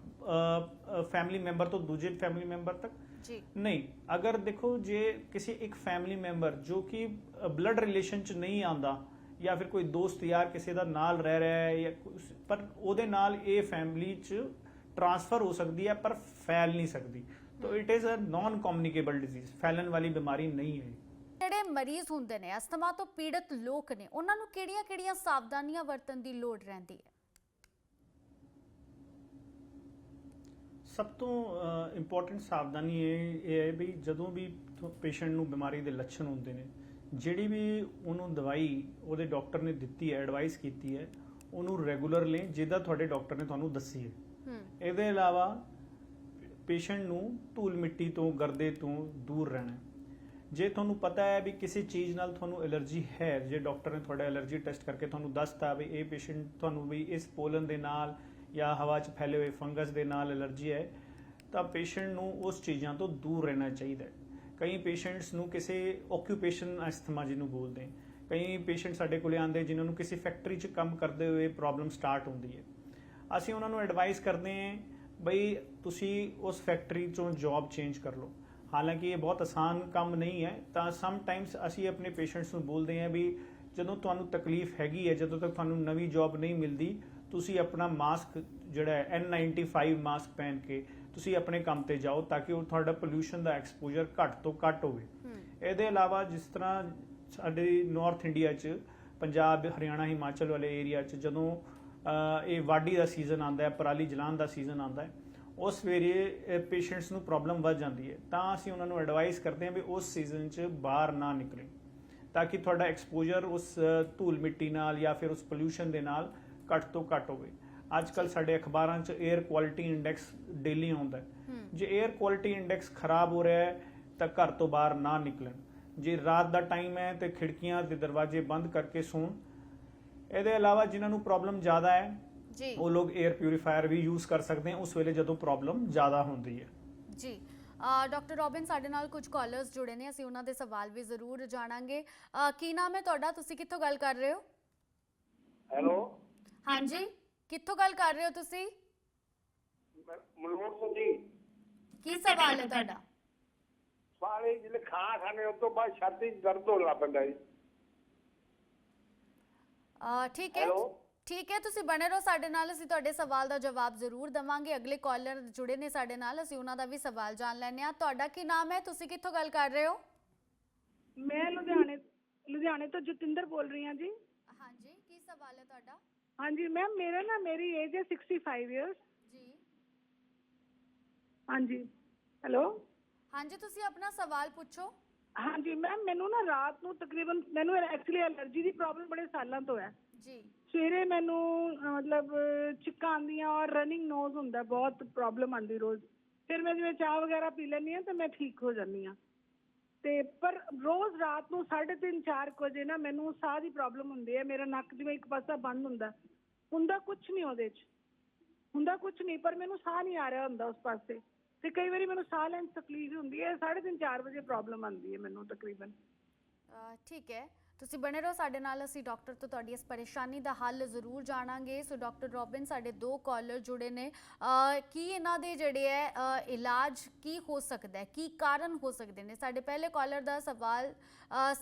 ਫੈਮਿਲੀ ਮੈਂਬਰ ਤੋਂ ਦੂਜੇ ਫੈਮਿਲੀ ਮੈਂਬਰ ਤੱਕ? ਜੀ। ਨਹੀਂ ਅਗਰ ਦੇਖੋ ਜੇ ਕਿਸੇ ਇੱਕ ਫੈਮਿਲੀ ਮੈਂਬਰ ਜੋ ਕਿ ਬਲੱਡ ਰਿਲੇਸ਼ਨ ਚ ਨਹੀਂ ਆਂਦਾ ਜਾਂ ਫਿਰ ਕੋਈ ਦੋਸਤ ਯਾਰ ਕਿਸੇ ਦਾ ਨਾਲ ਰਹਿ ਰਿਹਾ ਹੈ ਜਾਂ ਪਰ ਉਹਦੇ ਨਾਲ ਇਹ ਫੈਮਿਲੀ ਚ ਟਰਾਂਸਫਰ ਹੋ ਸਕਦੀ ਹੈ ਪਰ ਫੈਲ ਨਹੀਂ ਸਕਦੀ। ਤੋ it is a non communicable disease ਫੈਲਣ ਵਾਲੀ ਬਿਮਾਰੀ ਨਹੀਂ ਹੈ। ਜਿਹੜੇ ਮਰੀਜ਼ ਹੁੰਦੇ ਨੇ ਅਸਥਮਾ ਤੋਂ ਪੀੜਤ ਲੋਕ ਨੇ ਉਹਨਾਂ ਨੂੰ ਕਿਹੜੀਆਂ-ਕਿਹੜੀਆਂ ਸਾਵਧਾਨੀਆਂ ਵਰਤਣ ਦੀ ਲੋੜ ਰਹਿੰਦੀ ਹੈ? ਸਭ ਤੋਂ ਇੰਪੋਰਟੈਂਟ ਸਾਵਧਾਨੀ ਇਹ ਇਹ ਹੈ ਵੀ ਜਦੋਂ ਵੀ ਪੇਸ਼ੈਂਟ ਨੂੰ ਬਿਮਾਰੀ ਦੇ ਲੱਛਣ ਹੁੰਦੇ ਨੇ ਜਿਹੜੀ ਵੀ ਉਹਨੂੰ ਦਵਾਈ ਉਹਦੇ ਡਾਕਟਰ ਨੇ ਦਿੱਤੀ ਹੈ ਐਡਵਾਈਸ ਕੀਤੀ ਹੈ ਉਹਨੂੰ ਰੈਗੂਲਰ ਲੈ ਜਿੱਦਾਂ ਤੁਹਾਡੇ ਡਾਕਟਰ ਨੇ ਤੁਹਾਨੂੰ ਦੱਸੀ ਹੈ ਹੂੰ ਇਹਦੇ ਇਲਾਵਾ ਪੇਸ਼ੈਂਟ ਨੂੰ ਧੂਲ ਮਿੱਟੀ ਤੋਂ ਗਰਦੇ ਤੋਂ ਦੂਰ ਰਹਿਣਾ। ਜੇ ਤੁਹਾਨੂੰ ਪਤਾ ਹੈ ਵੀ ਕਿਸੇ ਚੀਜ਼ ਨਾਲ ਤੁਹਾਨੂੰ ਐਲਰਜੀ ਹੈ ਜੇ ਡਾਕਟਰ ਨੇ ਤੁਹਾਡਾ ਐਲਰਜੀ ਟੈਸਟ ਕਰਕੇ ਤੁਹਾਨੂੰ ਦੱਸਤਾ ਵੀ ਇਹ ਪੇਸ਼ੈਂਟ ਤੁਹਾਨੂੰ ਵੀ ਇਸ ਪੋਲਨ ਦੇ ਨਾਲ ਜਾਂ ਹਵਾ 'ਚ ਫੈਲੇ ਹੋਏ ਫੰਗਸ ਦੇ ਨਾਲ ਐਲਰਜੀ ਹੈ, ਤਾਂ ਪੇਸ਼ੈਂਟ ਨੂੰ ਉਸ ਚੀਜ਼ਾਂ ਤੋਂ ਦੂਰ ਰਹਿਣਾ ਚਾਹੀਦਾ ਹੈ। ਕਈ ਪੇਸ਼ੈਂਟਸ ਨੂੰ ਕਿਸੇ ਓਕਿਊਪੇਸ਼ਨ ਅਸਥਮਾ ਜਿਹਨੂੰ ਬੋਲਦੇ ਕਈ ਪੇਸ਼ੈਂਟ ਸਾਡੇ ਕੋਲੇ ਆਉਂਦੇ ਜਿਨ੍ਹਾਂ ਨੂੰ ਕਿਸੇ ਫੈਕਟਰੀ 'ਚ ਕੰਮ ਕਰਦੇ ਹੋਏ ਪ੍ਰੋਬਲਮ ਸਟਾਰਟ ਹੁੰਦੀ ਹੈ। ਅਸੀਂ ਉਹਨਾਂ ਨੂੰ ਐਡਵਾਈਸ ਕਰਦੇ ਹਾਂ, ਬਈ ਤੁਸੀਂ ਉਸ ਫੈਕਟਰੀ ਚੋਂ ਜੌਬ ਚੇਂਜ ਕਰ ਲਓ। ਹਾਲਾਂਕਿ ਇਹ ਬਹੁਤ ਆਸਾਨ ਕੰਮ ਨਹੀਂ ਹੈ, ਤਾਂ ਸਮ ਟਾਈਮਸ ਅਸੀਂ ਆਪਣੇ ਪੇਸ਼ੈਂਟਸ ਨੂੰ ਬੋਲਦੇ ਹਾਂ ਵੀ ਜਦੋਂ ਤੁਹਾਨੂੰ ਤਕਲੀਫ ਹੈਗੀ ਹੈ, ਜਦੋਂ ਤੱਕ ਤੁਹਾਨੂੰ ਨਵੀਂ ਜੌਬ ਨਹੀਂ ਮਿਲਦੀ ਤੁਸੀਂ ਆਪਣਾ ਮਾਸਕ ਜਿਹੜਾ ਹੈ N95 ਮਾਸਕ ਪਹਿਨ ਕੇ ਤੁਸੀਂ ਆਪਣੇ ਕੰਮ ਤੇ ਜਾਓ ਤਾਂ ਕਿ ਉਹ ਤੁਹਾਡਾ ਪੋਲੂਸ਼ਨ ਦਾ ਐਕਸਪੋਜ਼ਰ ਘੱਟ ਤੋਂ ਘੱਟ ਹੋਵੇ। ਇਹਦੇ ਇਲਾਵਾ ਜਿਸ ਤਰ੍ਹਾਂ ਸਾਡੇ ਨਾਰਥ ਇੰਡੀਆ 'ਚ ਪੰਜਾਬ ਹਰਿਆਣਾ ਹਿਮਾਚਲ ਵਾਲੇ ਏਰੀਆ 'ਚ ਜਦੋਂ ਇਹ ਵਾਢੀ ਦਾ ਸੀਜ਼ਨ ਆਂਦਾ ਹੈ ਪਰਾਲੀ ਜਲਾਉਣ ਦਾ ਸੀਜ਼ਨ ਆਂਦਾ ਹੈ ਉਸ ਵੇਲੇ ਪੇਸ਼ੈਂਟਸ ਨੂੰ ਪ੍ਰੋਬਲਮ ਵੱਧ ਜਾਂਦੀ ਹੈ। ਤਾਂ ਅਸੀਂ ਉਹਨਾਂ ਨੂੰ ਐਡਵਾਈਸ ਕਰਦੇ ਹਾਂ ਵੀ ਉਸ ਸੀਜ਼ਨ 'ਚ ਬਾਹਰ ਨਾ ਨਿਕਲੇ ਤਾਂ ਕਿ ਤੁਹਾਡਾ ਐਕਸਪੋਜ਼ਰ ਉਸ ਧੂਲ ਮਿੱਟੀ ਨਾਲ ਜਾਂ ਫਿਰ ਉਸ ਪੋਲੂਸ਼ਨ ਦੇ ਨਾਲ ਘੱਟ ਤੋਂ ਘੱਟ ਹੋਵੇ। ਅੱਜ ਕੱਲ ਸਾਡੇ ਅਖਬਾਰਾਂ 'ਚ 에ਅਰ ਕੁਆਲਿਟੀ ਇੰਡੈਕਸ ਡੇਲੀ ਆਉਂਦਾ ਜੇ 에ਅਰ ਕੁਆਲਿਟੀ ਇੰਡੈਕਸ ਖਰਾਬ ਹੋ ਰਿਹਾ ਹੈ ਤਾਂ ਘਰ ਤੋਂ ਬਾਹਰ ਨਾ ਨਿਕਲਣ। ਜੇ ਰਾਤ ਦਾ ਟਾਈਮ ਹੈ ਤੇ ਖਿੜਕੀਆਂ ਤੇ ਦਰਵਾਜ਼ੇ ਬੰਦ ਕਰਕੇ ਸੌਣ। ਇਹਦੇ ਇਲਾਵਾ ਜਿਨ੍ਹਾਂ ਨੂੰ ਪ੍ਰੋਬਲਮ ਜ਼ਿਆਦਾ ਹੈ ਜੀ। ਉਹ ਲੋਕ 에ਅਰ ਪਿਊਰੀਫਾਇਰ ਵੀ ਯੂਜ਼ ਕਰ ਸਕਦੇ ਹਨ ਉਸ ਵੇਲੇ ਜਦੋਂ ਪ੍ਰੋਬਲਮ ਜ਼ਿਆਦਾ ਹੁੰਦੀ ਹੈ। ਜੀ। ਡਾਕਟਰ ਰੋਬਿਨ ਸਾਡੇ ਨਾਲ ਕੁਝ ਕਾਲਰਸ ਜੁੜੇ ਨੇ। ਅਸੀਂ ਉਹਨਾਂ ਦੇ ਸਵਾਲ ਵੀ ਜ਼ਰੂਰ ਜਾਣਾਂਗੇ। ਕੀ ਨਾਮ ਹੈ ਤੁਹਾਡਾ? ਤੁਸੀਂ ਕਿੱਥੋਂ ਗੱਲ ਕਰ ਰਹੇ ਹੋ? ਹੈਲੋ ਹਾਂਜੀ? ਕਿੱਥੋਂ ਗੱਲ ਕਰ ਰਹੇ ਹੋ ਤੁਸੀਂ? ਮਨੋਹਰ ਸਿੰਘ ਜੀ। ਕੀ ਸਵਾਲ ਹੈ ਤੁਹਾਡਾ? ਸਾਰੇ ਜਿਹੜੇ ਖਾਣਾ ਖਾਣੇ ਉਸ ਤੋਂ ਬਾਅਦ ਛਾਤੀ 'ਚ ਦਰਦ ਹੋਣ ਲੱਗ ਪੈਂਦਾ ਜੀ। ਅਹ, ਠੀਕ ਹੈ। ਠੀਕ ਹੈ ਤੁਸੀਂ ਬਣੇ ਰਹੋ ਸਾਡੇ ਨਾਲ। ਅਸੀਂ ਤੁਹਾਡੇ ਸਵਾਲ ਦਾ ਜਵਾਬ ਜ਼ਰੂਰ ਦਵਾਂਗੇ। ਅਗਲੇ ਕਾਲਰ ਜੁੜੇ ਨੇ ਸਾਡੇ ਨਾਲ। ਅਸੀਂ ਉਹਨਾਂ ਦਾ ਵੀ ਸਵਾਲ ਜਾਣ ਲੈਣੇ ਆ ਤੁਹਾਡਾ ਕੀ ਨਾਮ ਹੈ? ਤੁਸੀਂ ਕਿੱਥੋਂ ਗੱਲ ਕਰ ਰਹੇ ਹੋ? ਮੈਂ ਲੁਧਿਆਣੇ ਲੁਧਿਆਣੇ ਤੋਂ ਜਤਿੰਦਰ ਬੋਲ ਰਹੀ ਹਾਂ ਜੀ। ਹਾਂਜੀ ਕੀ ਸਵਾਲ ਹੈ ਤੁਹਾਡਾ? ਹਾਂਜੀ ਮੈਮ ਮੇਰਾ ਨਾ ਮੇਰੀ ਏਜ ਹੈ 65 ਇਅਰਸ ਜੀ। ਹਾਂਜੀ। ਹੈਲੋ ਹਾਂਜੀ ਤੁਸੀਂ ਆਪਣਾ ਸਵਾਲ ਪੁੱਛੋ। ਹਾਂਜੀ ਮੈਮ ਮੈਨੂੰ ਨਾ ਰਾਤ ਨੂੰ ਤਕਰੀਬਨ ਮੈਨੂੰ ਐਕਚੁਅਲੀ ਐਲਰਜੀ ਦੀ ਪ੍ਰੋਬਲਮ ਬੜੇ ਸਾਲਾਂ ਤੋਂ ਹੈ। ਜੀ। ਸਵੇਰੇ ਮੈਨੂੰ ਮਤਲਬ ਚਿੱਕਾਂ ਆਉਂਦੀਆਂ ਔਰ ਰਨਿੰਗ ਨੋਜ਼ ਹੁੰਦਾ ਬਹੁਤ ਪ੍ਰੋਬਲਮ ਆਉਂਦੀ ਰੋਜ਼। ਫਿਰ ਮੈਂ ਜਿਵੇਂ ਚਾਹ ਵਗੈਰਾ ਪੀ ਲੈਂਦੀ ਹਾਂ ਤਾਂ ਮੈਂ ਠੀਕ ਹੋ ਜਾਂਦੀ ਹਾਂ। ਤੇ ਪਰ ਰੋਜ਼ ਰਾਤ ਨੂੰ 3:30 4 ਵਜੇ ਨਾ ਮੈਨੂੰ ਸਾਹ ਦੀ ਪ੍ਰੋਬਲਮ ਹੁੰਦੀ ਹੈ, ਮੇਰਾ ਨੱਕ ਜਿਵੇਂ ਇੱਕ ਪਾਸਾ ਬੰਦ ਹੁੰਦਾ ਹੁੰਦਾ ਕੁਝ ਨਹੀਂ ਉਹਦੇ 'ਚ। ਹੁੰਦਾ ਕੁਝ ਨਹੀਂ, ਪਰ ਮੈਨੂੰ ਸਾਹ ਨਹੀਂ ਆ ਰਿਹਾ ਹੁੰਦਾ ਉਸ ਪਾਸੇ। ਤੇ ਕਈ ਵਾਰੀ ਮੈਨੂੰ ਸਾਹ ਲੈਣ ਤਕਲੀਫ ਹੁੰਦੀ ਹੈ 3:30 4 ਵਜੇ ਪ੍ਰੋਬਲਮ ਆਉਂਦੀ ਹੈ ਮੈਨੂੰ ਤਕਰੀਬਨ। ਠੀਕ ਹੈ। ਤੁਸੀਂ ਬਣੇ ਰਹੋ, ਸਾਡੇ ਨਾਲ ਅਸੀਂ ਡਾਕਟਰ ਤੋਂ ਤੁਹਾਡੀ ਇਸ ਪਰੇਸ਼ਾਨੀ ਦਾ ਹੱਲ ਜ਼ਰੂਰ ਜਾਣਾਂਗੇ। ਸੋ ਡਾਕਟਰ ਰੋਬਿਨ, ਸਾਡੇ ਦੋ ਕਾਲਰ ਜੁੜੇ ਨੇ। ਕੀ ਇਹਨਾਂ ਦੇ ਜਿਹੜੇ ਹੈ ਇਲਾਜ ਕੀ ਹੋ ਸਕਦਾ ਹੈ? ਕੀ ਕਾਰਨ ਹੋ ਸਕਦੇ ਨੇ? ਸਾਡੇ ਪਹਿਲੇ ਕਾਲਰ ਦਾ ਸਵਾਲ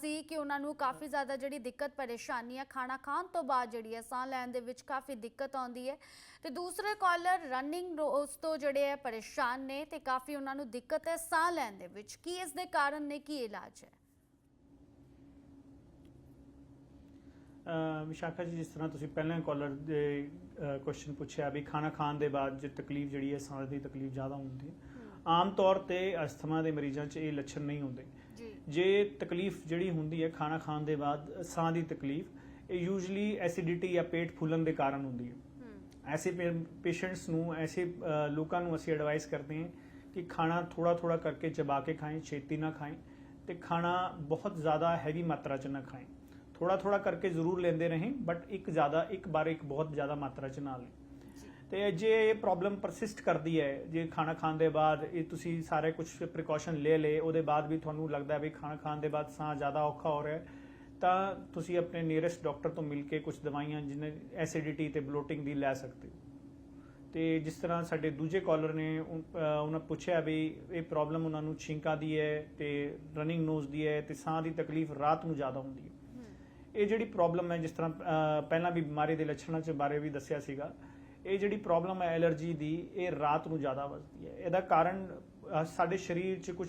ਸੀ ਕਿ ਉਹਨਾਂ ਨੂੰ ਕਾਫੀ ਜ਼ਿਆਦਾ ਜਿਹੜੀ ਦਿੱਕਤ ਪਰੇਸ਼ਾਨੀ ਹੈ, ਖਾਣਾ ਖਾਣ ਤੋਂ ਬਾਅਦ ਜਿਹੜੀ ਹੈ, ਸਾਹ ਲੈਣ ਦੇ ਵਿੱਚ ਕਾਫੀ ਦਿੱਕਤ ਆਉਂਦੀ ਹੈ। ਤੇ ਦੂਸਰੇ ਕਾਲਰ ਰਨਿੰਗ ਉਸ ਤੋਂ ਜਿਹੜੇ ਹੈ ਪਰੇਸ਼ਾਨ ਨੇ ਤੇ ਕਾਫੀ ਉਹਨਾਂ ਨੂੰ ਦਿੱਕਤ ਹੈ ਸਾਹ ਲੈਣ ਦੇ ਵਿੱਚ। ਕੀ ਇਸ ਦੇ ਕਾਰਨ ਨੇ? ਕੀ ਇਲਾਜ ਹੈ? ਵਿਸ਼ਾਖਾ ਜੀ ਜਿਸ ਤਰ੍ਹਾਂ ਤੁਸੀਂ ਪਹਿਲਾਂ ਕਾਲਰ ਦੇ ਕੁਐਸਚਨ ਪੁੱਛਿਆ ਵੀ ਖਾਣਾ ਖਾਣ ਦੇ ਬਾਅਦ ਜੇ ਤਕਲੀਫ ਜਿਹੜੀ ਹੈ ਸਾਹ ਦੀ ਤਕਲੀਫ ਜ਼ਿਆਦਾ ਹੁੰਦੀ ਹੈ। ਆਮ ਤੌਰ ਤੇ ਅਸਥਮਾ ਦੇ ਮਰੀਜ਼ਾਂ 'ਚ ਇਹ ਲੱਛਣ ਨਹੀਂ ਹੁੰਦੇ। ਜੇ। ਤਕਲੀਫ ਜਿਹੜੀ ਹੁੰਦੀ ਹੈ ਖਾਣਾ ਖਾਣ ਦੇ ਬਾਅਦ ਸਾਹ ਦੀ ਤਕਲੀਫ ਇਹ ਯੂਜੂਲੀ ਐਸਿਡਿਟੀ ਜਾਂ ਪੇਟ ਫੁੱਲਣ ਦੇ ਕਾਰਨ ਹੁੰਦੀ ਹੈ। ਐਸੇ ਪੇਸ਼ੈਂਟਸ ਨੂੰ ਐਸੇ ਲੋਕਾਂ ਨੂੰ ਅਸੀਂ ਐਡਵਾਈਸ ਕਰਦੇ ਹਾਂ ਕਿ ਖਾਣਾ ਥੋੜਾ ਥੋੜਾ ਕਰਕੇ ਚਬਾ ਕੇ ਖਾਏ ਛੇਤੀ ਨਾ ਖਾਏ ਤੇ ਖਾਣਾ ਬਹੁਤ ਜ਼ਿਆਦਾ ਹੈਵੀ ਮਾਤਰਾ 'ਚ ਨਾ ਖਾਏ ਥੋੜਾ ਥੋੜਾ ਕਰਕੇ ਜ਼ਰੂਰ ਲੈਂਦੇ रहें ਬਟ ਇੱਕ ਜ਼ਿਆਦਾ ਇੱਕ ਬਾਰ ਇੱਕ ਬਹੁਤ ਜ਼ਿਆਦਾ ਮਾਤਰਾ ਚ ਨਾ ਲੈਂ ਤੇ ਜੇ ਇਹ ਪ੍ਰੋਬਲਮ ਪਰਸਿਸਟ ਕਰਦੀ ਹੈ ਜੇ ਖਾਣਾ ਖਾਣ ਦੇ ਬਾਅਦ ਇਹ ਤੁਸੀਂ ਸਾਰੇ ਕੁਝ ਪ੍ਰੀਕਾਸ਼ਨ ਲੈ ਲਏ ਉਹਦੇ ਬਾਅਦ ਵੀ ਤੁਹਾਨੂੰ ਲੱਗਦਾ ਵੀ ਖਾਣਾ ਖਾਣ ਦੇ ਬਾਅਦ ਸਾਹ ਜ਼ਿਆਦਾ ਔਖਾ ਹੋ ਰਿਹਾ ਤਾਂ ਤੁਸੀਂ ਆਪਣੇ ਨੀਅਰੈਸਟ ਡਾਕਟਰ ਤੋਂ ਮਿਲ ਕੇ ਕੁਝ ਦਵਾਈਆਂ ਜਿਹਨੇ ਐਸਿਡਿਟੀ ਤੇ ਬਲੋਟਿੰਗ ਦੀ ਲੈ ਸਕਦੇ ਹੋ। ਤੇ ਜਿਸ ਤਰ੍ਹਾਂ ਸਾਡੇ ਦੂਜੇ ਕਾਲਰ ਨੇ ਉਹਨਾਂ ਪੁੱਛਿਆ ਵੀ ਇਹ ਪ੍ਰੋਬਲਮ ਉਹਨਾਂ ਨੂੰ ਛਿੰਕਾਂ ਦੀ ਹੈ ਤੇ ਰਨਿੰਗ ਨੋਜ਼ ਦੀ ਹੈ ਤੇ ਸਾਹ ਦੀ ਤਕਲੀਫ ਰਾਤ ਨੂੰ ਜ਼ਿਆਦਾ ਹੁੰਦੀ ਹੈ। ਇਹ ਜਿਹੜੀ ਪ੍ਰੋਬਲਮ ਹੈ ਜਿਸ ਤਰ੍ਹਾਂ ਪਹਿਲਾਂ ਵੀ ਬਿਮਾਰੀ ਦੇ ਲੱਛਣਾਂ ਚ ਬਾਰੇ ਵੀ ਦੱਸਿਆ ਸੀਗਾ, ਇਹ ਜਿਹੜੀ ਪ੍ਰੋਬਲਮ ਹੈ ਐਲਰਜੀ ਦੀ, ਇਹ ਰਾਤ ਨੂੰ ਜ਼ਿਆਦਾ ਵੱਧਦੀ ਹੈ। ਇਹਦਾ ਕਾਰਨ ਸਾਡੇ ਸਰੀਰ 'ਚ ਕੁਝ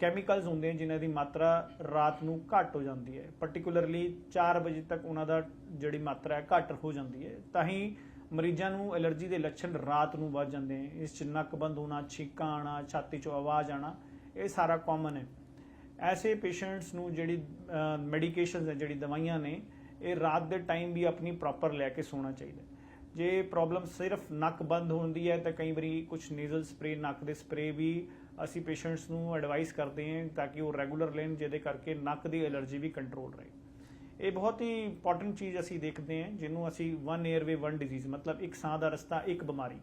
ਕੈਮੀਕਲਸ ਹੁੰਦੇ ਨੇ ਜਿਨ੍ਹਾਂ ਦੀ ਮਾਤਰਾ ਰਾਤ ਨੂੰ ਘੱਟ ਹੋ ਜਾਂਦੀ ਹੈ। ਪਾਰਟਿਕੂਲਰਲੀ 4 ਵਜੇ ਤੱਕ ਉਹਨਾਂ ਦਾ ਜਿਹੜੀ ਮਾਤਰਾ ਹੈ ਘੱਟ ਹੋ ਜਾਂਦੀ ਹੈ। ਤਾਂ ਹੀ ਮਰੀਜ਼ਾਂ ਨੂੰ ਐਲਰਜੀ ਦੇ ਲੱਛਣ ਰਾਤ ਨੂੰ ਵੱਧ ਜਾਂਦੇ ਨੇ ਇਸ 'ਚ ਨੱਕ ਬੰਦ ਹੋਣਾ, ਛੀਕਾਂ ਆਣਾ ਛਾਤੀ 'ਚੋਂ ਆਵਾਜ਼ ਆਣਾ ਇਹ ਸਾਰਾ ਕਾਮਨ ਹੈ। ਐਸੇ ਪੇਸ਼ੈਂਟਸ ਨੂੰ ਜਿਹੜੀ ਮੈਡੀਕੇਸ਼ਨਸ ਹੈ ਜਿਹੜੀ ਦਵਾਈਆਂ ਨੇ ਇਹ ਰਾਤ ਦੇ ਟਾਈਮ ਵੀ ਆਪਣੀ ਪ੍ਰੋਪਰ ਲੈ ਕੇ ਸੋਣਾ ਚਾਹੀਦਾ। ਜੇ ਪ੍ਰੋਬਲਮ ਸਿਰਫ ਨੱਕ ਬੰਦ ਹੁੰਦੀ ਹੈ ਤਾਂ ਕਈ ਵਾਰੀ ਕੁਝ ਨੇਜ਼ਲ ਸਪਰੇ ਨੱਕ ਦੇ ਸਪਰੇ ਵੀ ਅਸੀਂ ਪੇਸ਼ੈਂਟਸ ਨੂੰ ਐਡਵਾਈਸ ਕਰਦੇ ਹਾਂ ਤਾਂ ਕਿ ਉਹ ਰੈਗੂਲਰ ਲੈਣ ਜਿਹਦੇ ਕਰਕੇ ਨੱਕ ਦੀ ਐਲਰਜੀ ਵੀ ਕੰਟਰੋਲ ਰਹੇ ਇਹ ਬਹੁਤ ਹੀ ਇੰਪੋਰਟੈਂਟ ਚੀਜ਼ ਅਸੀਂ ਦੇਖਦੇ ਹਾਂ ਜਿਹਨੂੰ ਅਸੀਂ ਵਨ 에ਅਰਵੇ ਵਨ ਡਿਜ਼ੀਜ਼ ਮਤਲਬ ਇੱਕ ਸਾਹ ਦਾ ਰਸਤਾ ਇੱਕ ਬਿਮਾਰੀ।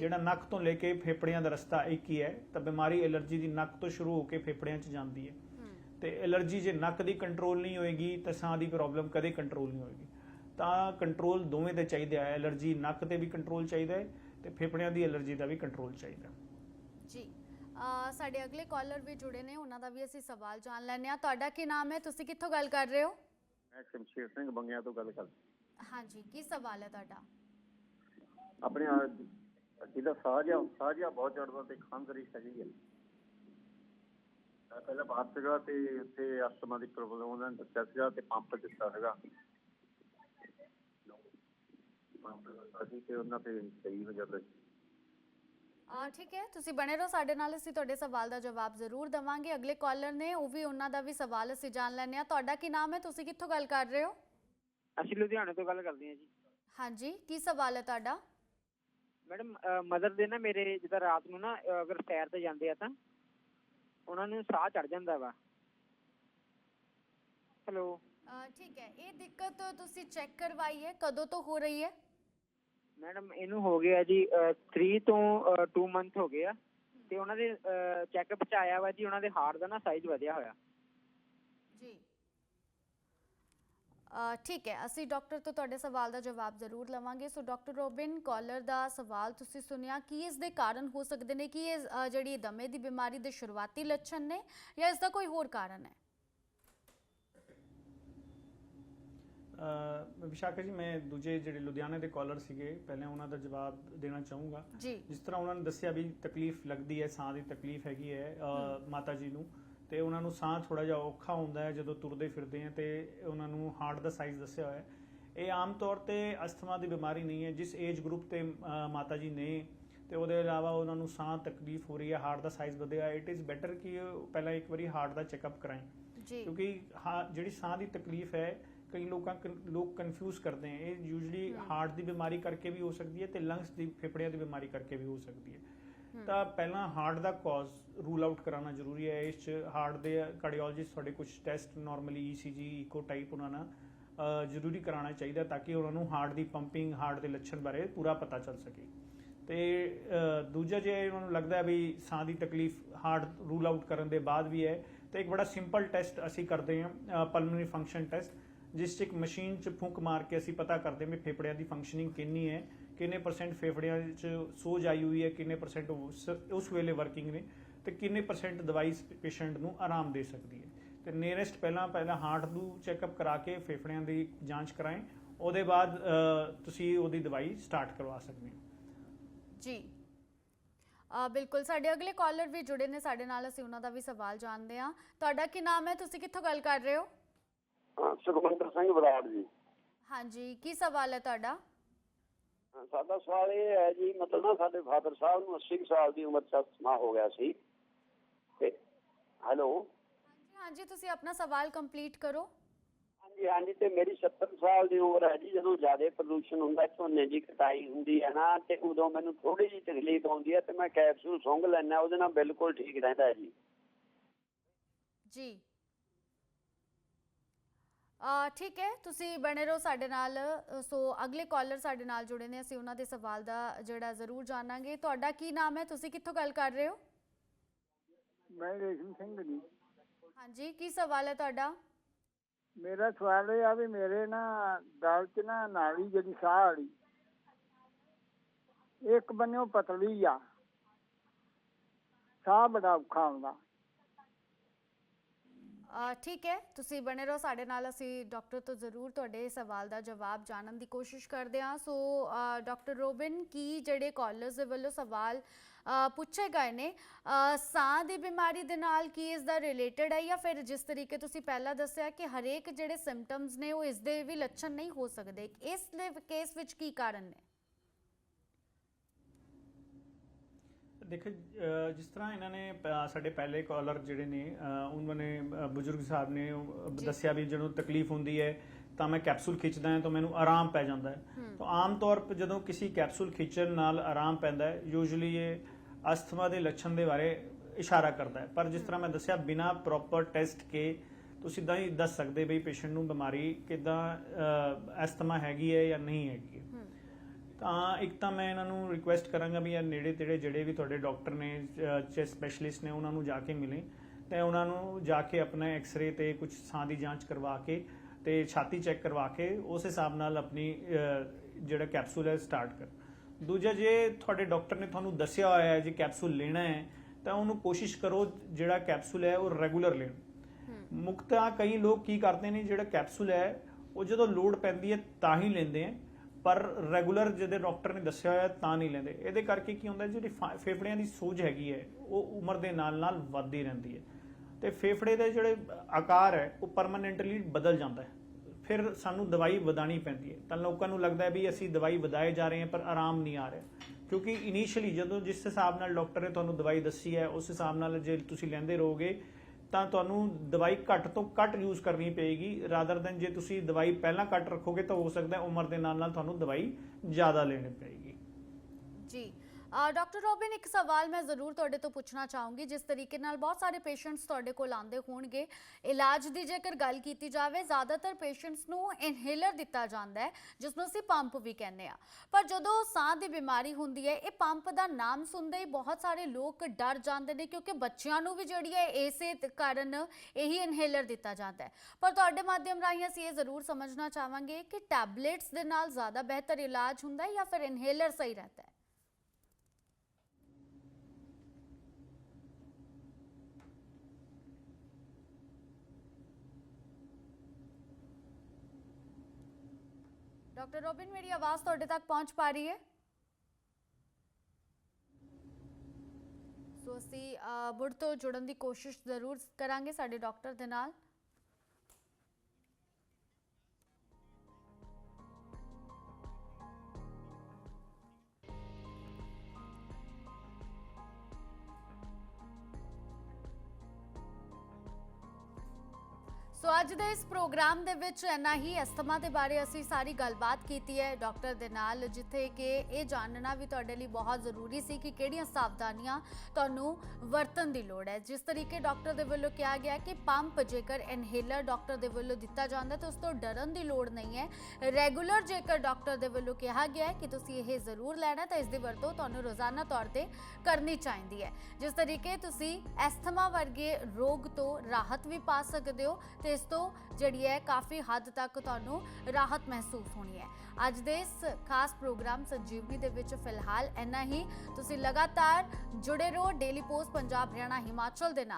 ਜਿਹੜਾ ਨੱਕ ਤੋਂ ਲੈ ਕੇ ਫੇਫੜਿਆਂ ਦਾ ਰਸਤਾ ਇੱਕ ਹੀ ਹੈ ਤਾਂ ਬਿਮਾਰੀ ਐਲਰਜੀ ਦੀ ਨੱਕ ਤੋਂ ਸ਼ੁਰੂ ਹੋ ਕੇ ਫੇਫੜਿਆਂ 'ਚ ਜਾਂਦੀ ਹੈ ਤੇ ਐਲਰਜੀ ਜੇ ਨੱਕ ਦੀ ਕੰਟਰੋਲ ਨਹੀਂ ਹੋਏਗੀ ਤਾਂ ਸਾਹ ਦੀ ਪ੍ਰੋਬਲਮ ਕਦੇ ਕੰਟਰੋਲ ਨਹੀਂ ਹੋਏਗੀ। ਤਾਂ ਕੰਟਰੋਲ ਦੋਵੇਂ ਦੇ ਚਾਹੀਦੇ ਆ ਐਲਰਜੀ ਨੱਕ ਤੇ ਵੀ ਕੰਟਰੋਲ ਚਾਹੀਦਾ ਹੈ ਤੇ ਫੇਫੜਿਆਂ ਦੀ ਐਲਰਜੀ ਦਾ ਵੀ ਕੰਟਰੋਲ ਚਾਹੀਦਾ ਹੈ। ਜੀ ਸਾਡੇ ਅਗਲੇ ਕਾਲਰ ਵੀ ਜੁੜੇ ਨੇ ਉਹਨਾਂ ਦਾ ਵੀ ਅਸੀਂ ਸਵਾਲ ਜਾਣ ਲੈਣੇ ਆ ਤੁਹਾਡਾ ਕੀ ਨਾਮ ਹੈ? ਤੁਸੀਂ ਕਿੱਥੋਂ ਗੱਲ ਕਰ ਰਹੇ ਹੋ? ਮੈਂ ਸ਼ਮਸ਼ੇਰ ਸਿੰਘ ਬੰਗਿਆ ਤੋਂ ਗੱਲ ਕਰ ਹਾਂਜੀ ਕੀ ਸਵਾਲ ਹੈ ਤੁਹਾਡਾ? ਆਪਣੇ ਆ ਜਿਹਦਾ ਸਾਹ ਜਿਹਾ ਸਾਹ ਜਿਹਾ ਬਹੁਤ ਚੜਦਾ ਤੇ ਖੰਘ ਰਹੀ ਹੈਗੀ ਹੈ। ਮੈਂ ਪਹਿਲਾਂ ਬਾਹਰ ਸੀਗਾ ਤੇ ਉੱਥੇ ਅਸਥਮਾ ਦੀ ਪ੍ਰੋਬਲਮ ਉਹਨਾਂ ਨੇ ਦੱਸਿਆ ਸੀਗਾ ਤੇ ਪੰਪ ਦਿੱਤਾ ਸੀਗਾ। ਪੰਪ ਦਿੱਤਾ ਸੀ ਤੇ ਉਹਨਾਂ ਤੇ ਸਹੀ ਹੋ ਜਾਂਦਾ ਸੀ। ਆ ਠੀਕ ਹੈ। ਤੁਸੀਂ ਬਣੇ ਰਹੋ ਸਾਡੇ ਨਾਲ ਅਸੀਂ ਤੁਹਾਡੇ ਸਵਾਲ ਦਾ ਜਵਾਬ ਜ਼ਰੂਰ ਦਵਾਂਗੇ। ਅਗਲੇ ਕਾਲਰ ਨੇ ਉਹ ਵੀ ਉਹਨਾਂ ਦਾ ਵੀ ਸਵਾਲ ਅਸੀਂ ਜਾਣ ਲੈਣੇ ਆ ਤੁਹਾਡਾ ਕੀ ਨਾਮ ਹੈ? ਤੁਸੀਂ ਕਿੱਥੋਂ ਗੱਲ ਕਰ ਰਹੇ ਹੋ? ਅਸੀਂ ਲੁਧਿਆਣੇ ਤੋਂ ਗੱਲ ਕਰਦੇ ਹਾਂ ਜੀ। ਹਾਂਜੀ ਕੀ ਸਵਾਲ ਹੈ ਤੁਹਾਡਾ? ਮੈਡਮ ਮਦਰ ਦੇ ਨਾ ਮੇਰੇ ਜਿੱਦਾਂ ਰਾਤ ਨੂੰ ਨਾ ਅਗਰ ਸੈਰ ਤੇ ਜਾਂਦੇ ਆ ਤਾਂ ਉਹਨਾਂ ਨੂੰ ਸਾਹ ਚੜ ਜਾਂਦਾ ਵਾ। ਹੈਲੋ ਠੀਕ ਹੈ ਇਹ ਦਿੱਕਤ ਤੁਸੀਂ ਚੈੱਕ ਕਰਵਾਈ ਹੈ ਕਦੋਂ ਤੋਂ ਹੋ ਰਹੀ ਹੈ? ਮੈਡਮ ਇਹਨੂੰ ਹੋ ਗਿਆ ਜੀ 3 ਤੋਂ 2 ਮੰਥ ਹੋ ਗਏ ਆ। ਤੇ ਉਹਨਾਂ ਦੇ ਚੈੱਕਅਪ ਚ ਆਇਆ ਵਾ ਜੀ ਉਹਨਾਂ ਦੇ ਹਾਰਟ ਦਾ ਨਾ ਸਾਈਜ਼ ਵਧਿਆ ਹੋਇਆ। ਜੀ। ਠੀਕ ਹੈ ਅਸੀਂ ਡਾਕਟਰ ਤੋਂ ਤੁਹਾਡੇ ਸਵਾਲ ਦਾ ਜਵਾਬ ਜ਼ਰੂਰ ਲਵਾਂਗੇ। ਸੋ ਡਾਕਟਰ ਰੋਬਿਨ ਕਾਲਰ ਦਾ ਸਵਾਲ ਤੁਸੀਂ ਸੁਣਿਆ ਕੀ ਇਸ ਦੇ ਕਾਰਨ ਹੋ ਸਕਦੇ ਨੇ? ਕਿ ਇਹ ਅ, ਜਿਹੜੀ ਦਮੇ ਦੀ ਬਿਮਾਰੀ ਦੇ ਸ਼ੁਰੂਆਤੀ ਲੱਛਣ ਨੇ ਜਾਂ ਇਸ ਦਾ ਕੋਈ ਹੋਰ ਕਾਰਨ ਹੈ? ਅਹ ਵਿਸ਼ਾਖਾ ਜੀ ਮੈਂ ਦੂਜੇ ਜਿਹੜੇ ਲੁਧਿਆਣੇ ਦੇ ਕਾਲਰ ਸੀਗੇ ਪਹਿਲਾਂ ਉਹਨਾਂ ਦਾ ਜਵਾਬ ਦੇਣਾ ਚਾਹੂੰਗਾ। ਜੀ। ਜਿਸ ਤਰ੍ਹਾਂ ਉਹਨਾਂ ਨੇ ਦੱਸਿਆ ਵੀ ਤਕਲੀਫ ਲੱਗਦੀ ਹੈ ਸਾਹ ਦੀ ਤਕਲੀਫ ਹੈਗੀ ਹੈ। ਮਾਤਾ ਜੀ ਨੂੰ। ਤੇ ਉਹਨਾਂ ਨੂੰ ਸਾਹ ਥੋੜਾ ਜਿਹਾ ਔਖਾ ਹੁੰਦਾ ਹੈ ਜਦੋਂ ਤੁਰਦੇ ਫਿਰਦੇ ਆ ਤੇ ਉਹਨਾਂ ਨੂੰ ਹਾਰਟ ਦਾ ਸਾਈਜ਼ ਦੱਸਿਆ ਹੋਇਆ ਹੈ। ਇਹ ਆਮ ਤੌਰ ਤੇ ਅਸਥਮਾ ਦੀ ਬਿਮਾਰੀ ਨਹੀਂ ਹੈ ਜਿਸ ਏਜ ਗਰੁੱਪ ਤੇ ਮਾਤਾ ਜੀ ਨੇ। ਤੇ ਉਹਦੇ ਇਲਾਵਾ ਉਹਨਾਂ ਨੂੰ ਸਾਹ ਤਕਲੀਫ ਹੋ ਰਹੀ ਹੈ ਹਾਰਟ ਦਾ ਸਾਈਜ਼ ਵਧਿਆ ਇਟ ਇਜ਼ ਬੈਟਰ ਕਿ ਪਹਿਲਾਂ ਇੱਕ ਵਾਰੀ ਹਾਰਟ ਦਾ ਚੈੱਕਅਪ ਕਰਾएं ਜੀ। ਕਿਉਂਕਿ ਹਾਂ ਜਿਹੜੀ ਸਾਹ ਦੀ ਤਕਲੀਫ ਹੈ ਕਈ ਲੋਕਾਂ ਲੋਕ ਕਨਫਿਊਜ਼ ਕਰਦੇ ਹੈ। ਇਹ ਯੂਜੂਲੀ ਹਾਰਟ ਦੀ ਬਿਮਾਰੀ ਕਰਕੇ ਵੀ ਹੋ ਸਕਦੀ ਹੈ ਤੇ ਲੰਗਸ ਦੀ ਫੇਫੜਿਆਂ ਦੀ ਬਿਮਾਰੀ ਕਰਕੇ ਵੀ ਹੋ ਸਕਦੀ ਹੈ। ਤਾਂ ਪਹਿਲਾਂ ਹਾਰਟ ਦਾ ਕਾਜ਼ ਰੂਲ ਆਊਟ ਕਰਾਉਣਾ ਜ਼ਰੂਰੀ ਹੈ। ਇਸ ਚ ਹਾਰਟ ਦੇ ਕਾਰਡੀਓਲੋਜਿਸਟ ਤੁਹਾਡੇ ਕੁਝ test normally ECG echo type ਉਹਨਾਂ ਨਾਲ ਜ਼ਰੂਰੀ ਕਰਾਉਣਾ ਚਾਹੀਦਾ ਤਾਂ ਕਿ ਉਹਨਾਂ ਨੂੰ ਹਾਰਟ ਦੀ ਪੰਪਿੰਗ ਹਾਰਟ ਦੇ ਲੱਛਣ ਬਾਰੇ ਪੂਰਾ ਪਤਾ ਚੱਲ ਸਕੇ। ਤੇ ਦੂਜਾ ਜੇ ਉਹਨਾਂ ਨੂੰ ਲੱਗਦਾ ਵੀ ਸਾਹ ਦੀ ਤਕਲੀਫ ਹਾਰਟ ਰੂਲ ਆਊਟ ਕਰਨ ਦੇ ਬਾਅਦ ਵੀ ਹੈ, ਤਾਂ ਇੱਕ ਬੜਾ ਸਿੰਪਲ ਟੈਸਟ ਅਸੀਂ ਕਰਦੇ ਹਾਂ ਪਲਮਨਰੀ ਫੰਕਸ਼ਨ ਟੈਸਟ ਜਿਸ 'ਚ ਇੱਕ ਮਸ਼ੀਨ 'ਚ ਫੂਕ ਮਾਰ ਕੇ ਅਸੀਂ ਪਤਾ ਕਰਦੇ ਹਾਂ ਵੀ ਫੇਫੜਿਆਂ ਦੀ ਫੰਕਸ਼ਨਿੰਗ ਕਿੰਨੀ ਹੈ, ਕਿੰਨੇ ਪਰਸੈਂਟ ਫੇਫੜਿਆਂ 'ਚ ਸੋਜ ਆਈ ਹੋਈ ਹੈ, ਕਿੰਨੇ ਪਰਸੈਂਟ ਉਸ ਵੇਲੇ ਵਰਕਿੰਗ ਨੇ। ਤੇ ਕਿੰਨੇ ਪਰਸੈਂਟ ਦਵਾਈ ਪੇਸ਼ੈਂਟ ਨੂੰ ਆਰਾਮ ਦੇ ਸਕਦੀ ਹੈ? ਤੇ ਨੀਅਰੈਸਟ ਪਹਿਲਾਂ ਪਹਿਲਾਂ ਹਾਰਟ ਨੂੰ ਚੈੱਕਅਪ ਕਰਾ ਕੇ ਫੇਫੜਿਆਂ ਦੀ ਜਾਂਚ ਕਰਾएं ਉਹਦੇ ਬਾਅਦ ਤੁਸੀਂ ਉਹਦੀ ਦਵਾਈ ਸਟਾਰਟ ਕਰਵਾ ਸਕਦੇ ਹੋ। ਜੀ। ਆ ਬਿਲਕੁਲ ਸਾਡੇ ਅਗਲੇ ਕਾਲਰ ਵੀ ਜੁੜੇ ਨੇ ਸਾਡੇ ਨਾਲ ਅਸੀਂ ਉਹਨਾਂ ਦਾ ਵੀ ਸਵਾਲ ਜਾਣਦੇ ਹਾਂ। ਤੁਹਾਡਾ ਕੀ ਨਾਮ ਹੈ? ਤੁਸੀਂ ਕਿੱਥੋਂ ਗੱਲ ਕਰ ਰਹੇ ਹੋ? ਸੁਖਮੰਦਰ ਸਿੰਘ ਬਰਾੜ ਜੀ। ਹਾਂਜੀ ਕੀ ਸਵਾਲ ਹੈ ਤੁਹਾਡਾ? ਸਾਡਾ ਸਵਾਲ ਇਹ ਹੈ ਜੀ ਮਤਲਬ ਨਾ ਸਾਡੇ ਫਾਦਰ ਸਾਹਿਬ ਨੂੰ 80 ਕੁ ਸਾਲ ਦੀ ਉਮਰ ਚ ਅਸਥਮਾ ਹੋ ਗਿਆ ਸੀ। ਹੈਲੋ। ਹਾਂਜੀ ਹਾਂਜੀ ਤੁਸੀਂ ਆਪਣਾ ਸਵਾਲ ਕੰਪਲੀਟ ਕਰੋ। ਹਾਂਜੀ ਹਾਂਜੀ ਤੇ ਮੇਰੀ 70 ਸਾਲ ਦੀ ਉਮਰ ਹੈ ਜੀ ਜਦੋਂ ਜ਼ਿਆਦਾ ਪ੍ਰਦੂਸ਼ਣ ਹੁੰਦਾ ਝੋਨੇ ਦੀ ਕਟਾਈ ਹੁੰਦੀ ਹੈ ਨਾ ਤੇ ਉਦੋਂ ਮੈਨੂੰ ਥੋੜੀ ਜਿਹੀ ਤਕਲੀਫ ਆਉਂਦੀ ਹੈ ਤੇ ਮੈਂ ਕੈਪਸੂਲ ਸੁੰਘ ਲੈਣਾ ਉਹਦੇ ਨਾਲ ਬਿਲਕੁਲ ਠੀਕ ਰਹਿੰਦਾ ਹੈ ਜੀ। ਜੀ। ਆ ਠੀਕ ਹੈ ਤੁਸੀਂ ਬਣੇ ਰਹੋ ਸਾਡੇ ਨਾਲ ਅ, ਸੋ ਅਗਲੇ ਕਾਲਰ ਸਾਡੇ ਨਾਲ ਜੁੜੇ ਨੇ ਅਸੀਂ ਉਹਨਾਂ ਦੇ ਸਵਾਲ ਦਾ ਜਿਹੜਾ ਜ਼ਰੂਰ ਜਾਣਾਂਗੇ। ਤੁਹਾਡਾ ਕੀ ਨਾਮ ਹੈ? ਤੁਸੀਂ ਕਿੱਥੋਂ ਗੱਲ ਕਰ ਰਹੇ ਹੋ? ਮੈਂ ਰੇਸ਼ਮ ਸਿੰਘ ਜੀ। ਹਾਂਜੀ ਕੀ ਸਵਾਲ ਹੈ ਤੁਹਾਡਾ? ਮੇਰਾ ਸਵਾਲ ਇਹ ਆ ਵੀ ਮੇਰੇ ਨਾ ਗਲ 'ਚ ਨਾ ਨਾੜੀ ਜਿਹੜੀ ਸਾਹ ਵਾਲੀ ਇੱਕ ਬੰਨਿਓ ਪਤਲੀ ਆ। ਸਾਹ ਬੜਾ ਔਖਾ ਆਉਂਦਾ ਅ, ਠੀਕ ਹੈ ਤੁਸੀਂ ਬਣੇ ਰਹੋ ਸਾਡੇ ਨਾਲ। ਅਸੀਂ ਡਾਕਟਰ ਤੋਂ ਜ਼ਰੂਰ ਤੁਹਾਡੇ ਸਵਾਲ ਦਾ ਜਵਾਬ ਜਾਣਨ ਦੀ ਕੋਸ਼ਿਸ਼ ਕਰਦੇ ਹਾਂ। ਸੋ ਅ, ਡਾਕਟਰ ਰੋਬਿਨ ਕੀ ਜਿਹੜੇ ਕਾਲਰਸ ਦੇ ਵੱਲੋਂ ਸਵਾਲ ਪੁੱਛੇ ਗਏ ਨੇ ਸਾਹ ਦੀ ਬਿਮਾਰੀ ਦੇ ਨਾਲ ਕੀ ਇਸ ਦਾ ਰਿਲੇਟਡ ਹੈ ਜਾਂ ਫਿਰ ਜਿਸ ਤਰੀਕੇ ਤੁਸੀਂ ਪਹਿਲਾਂ ਦੱਸਿਆ ਕਿ ਹਰੇਕ ਜਿਹੜੇ ਸਿੰਪਟਮਸ ਨੇ ਉਹ ਇਸ ਦੇ ਵੀ ਲੱਛਣ ਨਹੀਂ ਹੋ ਸਕਦੇ ਇਸ ਦੇ ਕੇਸ ਵਿੱਚ ਕੀ ਕਾਰਨ ਨੇ ਦੇਖੋ ਜਿਸ ਤਰ੍ਹਾਂ ਇਹਨਾਂ ਨੇ ਸਾਡੇ ਪਹਿਲੇ ਕਾਲਰ ਜਿਹੜੇ ਨੇ ਉਹਨਾਂ ਨੇ ਬਜ਼ੁਰਗ ਸਾਹਿਬ ਨੇ। ਦੱਸਿਆ ਵੀ ਜਦੋਂ ਤਕਲੀਫ ਹੁੰਦੀ ਹੈ ਤਾਂ ਮੈਂ ਕੈਪਸੂਲ ਖਿੱਚਦਾ ਹਾਂ ਤਾਂ ਮੈਨੂੰ ਆਰਾਮ ਪੈ ਜਾਂਦਾ ਹੈ। ਤਾਂ ਆਮ ਤੌਰ 'ਤੇ ਜਦੋਂ ਕਿਸੇ ਕੈਪਸੂਲ ਖਿੱਚਣ ਨਾਲ ਆਰਾਮ ਪੈਂਦਾ ਹੈ ਯੂਜੂਲੀ ਇਹ ਅਸਥਮਾ ਦੇ ਲੱਛਣ ਦੇ ਬਾਰੇ ਇਸ਼ਾਰਾ ਕਰਦਾ ਹੈ। ਪਰ ਜਿਸ ਤਰ੍ਹਾਂ ਮੈਂ ਦੱਸਿਆ ਬਿਨਾ ਪ੍ਰੋਪਰ ਟੈਸਟ ਕੇ ਤੁਸੀਂ ਸਿੱਧਾ ਹੀ ਦੱਸ ਸਕਦੇ ਬਈ ਪੇਸ਼ੈਂਟ ਨੂੰ ਬਿਮਾਰੀ ਕਿਦਾਂ ਅਸਥਮਾ ਹੈਗੀ ਹੈ ਜਾਂ ਨਹੀਂ ਹੈਗੀ ਹੈ। ਤਾਂ ਇੱਕ ਤਾਂ ਮੈਂ ਇਹਨਾਂ ਨੂੰ ਰਿਕੁਐਸਟ ਕਰਾਂਗਾ ਵੀ ਇਹ ਨੇੜੇ ਤੇੜੇ ਜਿਹੜੇ ਵੀ ਤੁਹਾਡੇ ਡਾਕਟਰ ਨੇ ਚੈਸਟ ਸਪੈਸ਼ਲਿਸਟ ਨੇ ਉਹਨਾਂ ਨੂੰ ਜਾ ਕੇ ਮਿਲੇ ਤੇ ਉਹਨਾਂ ਨੂੰ ਜਾ ਕੇ ਆਪਣਾ ਐਕਸ-ਰੇ ਤੇ ਕੁਝ ਸਾਹ ਦੀ ਜਾਂਚ ਕਰਵਾ ਕੇ ਤੇ ਛਾਤੀ ਚੈੱਕ ਕਰਵਾ ਕੇ ਉਸ ਹਿਸਾਬ ਨਾਲ ਆਪਣੀ ਜਿਹੜਾ ਕੈਪਸੂਲ ਹੈ ਸਟਾਰਟ ਕਰ। ਦੂਜਾ ਜੇ ਤੁਹਾਡੇ ਡਾਕਟਰ ਨੇ ਤੁਹਾਨੂੰ ਦੱਸਿਆ ਹੋਇਆ ਹੈ ਜੇ ਕੈਪਸੂਲ ਲੈਣਾ ਹੈ ਤਾਂ ਉਹਨੂੰ ਕੋਸ਼ਿਸ਼ ਕਰੋ ਜਿਹੜਾ ਕੈਪਸੂਲ ਹੈ ਉਹ ਰੈਗੂਲਰ ਲੈਣ। ਮੁਕਤਾ ਕਈ ਲੋਕ ਕੀ ਕਰਦੇ ਨੇ ਜਿਹੜਾ ਕੈਪਸੂਲ ਹੈ ਉਹ ਜਦੋਂ ਲੋਡ ਪੈਂਦੀ ਹੈ ਤਾਂ ਹੀ ਲੈਂਦੇ ਆ ਪਰ ਰੈਗੂਲਰ ਜਿਹਦੇ ਡਾਕਟਰ ਨੇ ਦੱਸਿਆ ਹੋਇਆ ਤਾਂ ਨਹੀਂ ਲੈਂਦੇ। ਇਹਦੇ ਕਰਕੇ ਕੀ ਹੁੰਦਾ ਜਿਹੜੀ ਫੇਫੜਿਆਂ ਦੀ ਸੋਜ ਹੈਗੀ ਹੈ ਉਹ ਉਮਰ ਦੇ ਨਾਲ ਨਾਲ ਵੱਧਦੀ ਰਹਿੰਦੀ ਹੈ। ਤੇ ਫੇਫੜੇ ਦੇ ਜਿਹੜੇ ਆਕਾਰ ਹੈ ਉਹ ਪਰਮਨੈਂਟਲੀ ਬਦਲ ਜਾਂਦਾ ਹੈ। ਫਿਰ ਸਾਨੂੰ ਦਵਾਈ ਵਧਾਣੀ ਪੈਂਦੀ ਹੈ। ਤਾਂ ਲੋਕਾਂ ਨੂੰ ਲੱਗਦਾ ਹੈ ਵੀ ਅਸੀਂ ਦਵਾਈ ਵਧਾਏ ਜਾ ਰਹੇ ਹਾਂ, ਪਰ ਆਰਾਮ ਨਹੀਂ ਆ ਰਿਹਾ। ਕਿਉਂਕਿ ਇਨੀਸ਼ੀਅਲੀ ਜਦੋਂ ਜਿਸ ਹਿਸਾਬ ਨਾਲ ਡਾਕਟਰ ਨੇ ਤੁਹਾਨੂੰ ਦਵਾਈ ਦੱਸੀ ਹੈ, ਉਸ ਹਿਸਾਬ ਨਾਲ ਜੇ ਤੁਸੀਂ ਲੈਂਦੇ ਰਹੋਗੇ, ਤਾਂ ਤੁਹਾਨੂੰ ਦਵਾਈ ਘੱਟ ਤੋਂ ਘੱਟ ਯੂਜ਼ ਕਰਨੀ ਪਏਗੀ। ਰਾਦਰ ਦੈਨ ਜੇ ਤੁਸੀਂ ਦਵਾਈ ਪਹਿਲਾਂ ਘੱਟ ਰੱਖੋਗੇ, ਤਾਂ ਹੋ ਸਕਦਾ ਉਮਰ ਦੇ ਨਾਲ ਨਾਲ ਤੁਹਾਨੂੰ ਦਵਾਈ ਜ਼ਿਆਦਾ ਲੈਣੀ ਪਏਗੀ। ਜੀ। ਡਾਕਟਰ ਰੋਬਿਨ, ਇੱਕ ਸਵਾਲ ਮੈਂ ਜ਼ਰੂਰ ਤੁਹਾਡੇ ਤੋਂ ਪੁੱਛਣਾ ਚਾਹੂੰਗੀ, ਜਿਸ ਤਰੀਕੇ ਨਾਲ ਬਹੁਤ ਸਾਰੇ ਪੇਸ਼ੈਂਟਸ ਤੁਹਾਡੇ ਕੋਲ ਆਉਂਦੇ ਹੋਣਗੇ। ਇਲਾਜ ਦੀ ਜੇਕਰ ਗੱਲ ਕੀਤੀ ਜਾਵੇ, ਜ਼ਿਆਦਾਤਰ ਪੇਸ਼ੈਂਟਸ ਨੂੰ ਇਨਹੇਲਰ ਦਿੱਤਾ ਜਾਂਦਾ ਹੈ, ਜਿਸ ਨੂੰ ਅਸੀਂ ਪੰਪ ਵੀ ਕਹਿੰਦੇ ਆ ਪਰ ਜਦੋਂ ਸਾਹ ਦੀ ਬਿਮਾਰੀ ਹੁੰਦੀ ਹੈ, ਇਹ ਪੰਪ ਦਾ ਨਾਮ ਸੁਣਦੇ ਹੀ ਬਹੁਤ ਸਾਰੇ ਲੋਕ ਡਰ ਜਾਂਦੇ ਨੇ, ਕਿਉਂਕਿ ਬੱਚਿਆਂ ਨੂੰ ਵੀ ਜਿਹੜੀ ਹੈ, ਇਸੇ ਕਾਰਨ ਇਹੀ ਇਨਹੇਲਰ ਦਿੱਤਾ ਜਾਂਦਾ ਹੈ। ਪਰ ਤੁਹਾਡੇ ਮਾਧਿਅਮ ਰਾਹੀਂ ਅਸੀਂ ਇਹ ਜ਼ਰੂਰ ਸਮਝਣਾ ਚਾਹਾਂਗੇ ਕਿ ਟੈਬਲੇਟਸ ਦੇ ਨਾਲ ਜ਼ਿਆਦਾ ਬਿਹਤਰ ਇਲਾਜ ਹੁੰਦਾ ਹੈ ਜਾਂ ਫਿਰ ਇਨਹੇਲਰ ਸਹੀ ਰਹਿੰਦਾ ਹੈ? ਡਾਕਟਰ ਰੋਬਿਨ ਮੇਰੀ ਆਵਾਜ਼ ਤੁਹਾਡੇ ਤੱਕ ਪਹੁੰਚ ਪਾ ਰਹੀ ਹੈ? ਸੋ ਅਸੀਂ ਅ, ਮੁੜ ਤੋਂ ਜੁੜਨ ਦੀ ਕੋਸ਼ਿਸ਼ ਜ਼ਰੂਰ ਕਰਾਂਗੇ ਸਾਡੇ ਡਾਕਟਰ ਦੇ ਨਾਲ। ਅੱਜ ਦੇ ਇਸ ਪ੍ਰੋਗਰਾਮ ਦੇ ਵਿੱਚ ਇੰਨਾ ਹੀ। ਅਸਥਮਾ ਦੇ ਬਾਰੇ ਅਸੀਂ ਸਾਰੀ ਗੱਲਬਾਤ ਕੀਤੀ ਹੈ ਡਾਕਟਰ ਦੇ ਨਾਲ, ਜਿੱਥੇ ਕਿ ਇਹ ਜਾਣਨਾ ਵੀ ਤੁਹਾਡੇ ਲਈ ਬਹੁਤ ਜ਼ਰੂਰੀ ਸੀ ਕਿ ਕਿਹੜੀਆਂ ਸਾਵਧਾਨੀਆਂ ਤੁਹਾਨੂੰ ਵਰਤਣ ਦੀ ਲੋੜ ਹੈ। ਜਿਸ ਤਰੀਕੇ ਡਾਕਟਰ ਦੇ ਵੱਲੋਂ ਕਿਹਾ ਗਿਆ ਕਿ ਪੰਪ ਜੇਕਰ ਇਨਹੇਲਰ ਡਾਕਟਰ ਦੇ ਵੱਲੋਂ ਦਿੱਤਾ ਜਾਂਦਾ ਤਾਂ ਉਸ ਤੋਂ ਡਰਨ ਦੀ ਲੋੜ ਨਹੀਂ ਹੈ। ਰੈਗੂਲਰ ਜੇਕਰ ਡਾਕਟਰ ਦੇ ਵੱਲੋਂ ਕਿਹਾ ਗਿਆ ਕਿ ਤੁਸੀਂ ਇਹ ਜ਼ਰੂਰ ਲੈਣਾ ਤਾਂ ਇਸ ਦੀ ਵਰਤੋਂ ਤੁਹਾਨੂੰ ਰੋਜ਼ਾਨਾ ਤੌਰ ਤੇ ਕਰਨੀ ਚਾਹੀਦੀ ਹੈ। ਜਿਸ ਤਰੀਕੇ ਤੁਸੀਂ ਐਸਥਮਾ ਵਰਗੇ ਰੋਗ ਤੋਂ ਰਾਹਤ ਵੀ ਪਾ ਸਕਦੇ ਹੋ ਤੇ ਇਸ ਤੋਂ ਜਿਹੜੀ ਹੈ ਕਾਫੀ ਹੱਦ ਤੱਕ ਤੁਹਾਨੂੰ ਰਾਹਤ ਮਹਿਸੂਸ ਹੋਣੀ ਹੈ। ਅੱਜ ਦੇ ਇਸ ਖਾਸ ਪ੍ਰੋਗਰਾਮ ਸੰਜੀਵਨੀ ਦੇ ਵਿੱਚ ਫਿਲਹਾਲ ਇੰਨਾ ਹੀ। ਤੁਸੀਂ ਲਗਾਤਾਰ ਜੁੜੇ ਰਹੋ ਡੇਲੀ ਪੋਸਟ ਪੰਜਾਬ ਹਰਿਆਣਾ ਹਿਮਾਚਲ ਦੇ ਨਾਲ।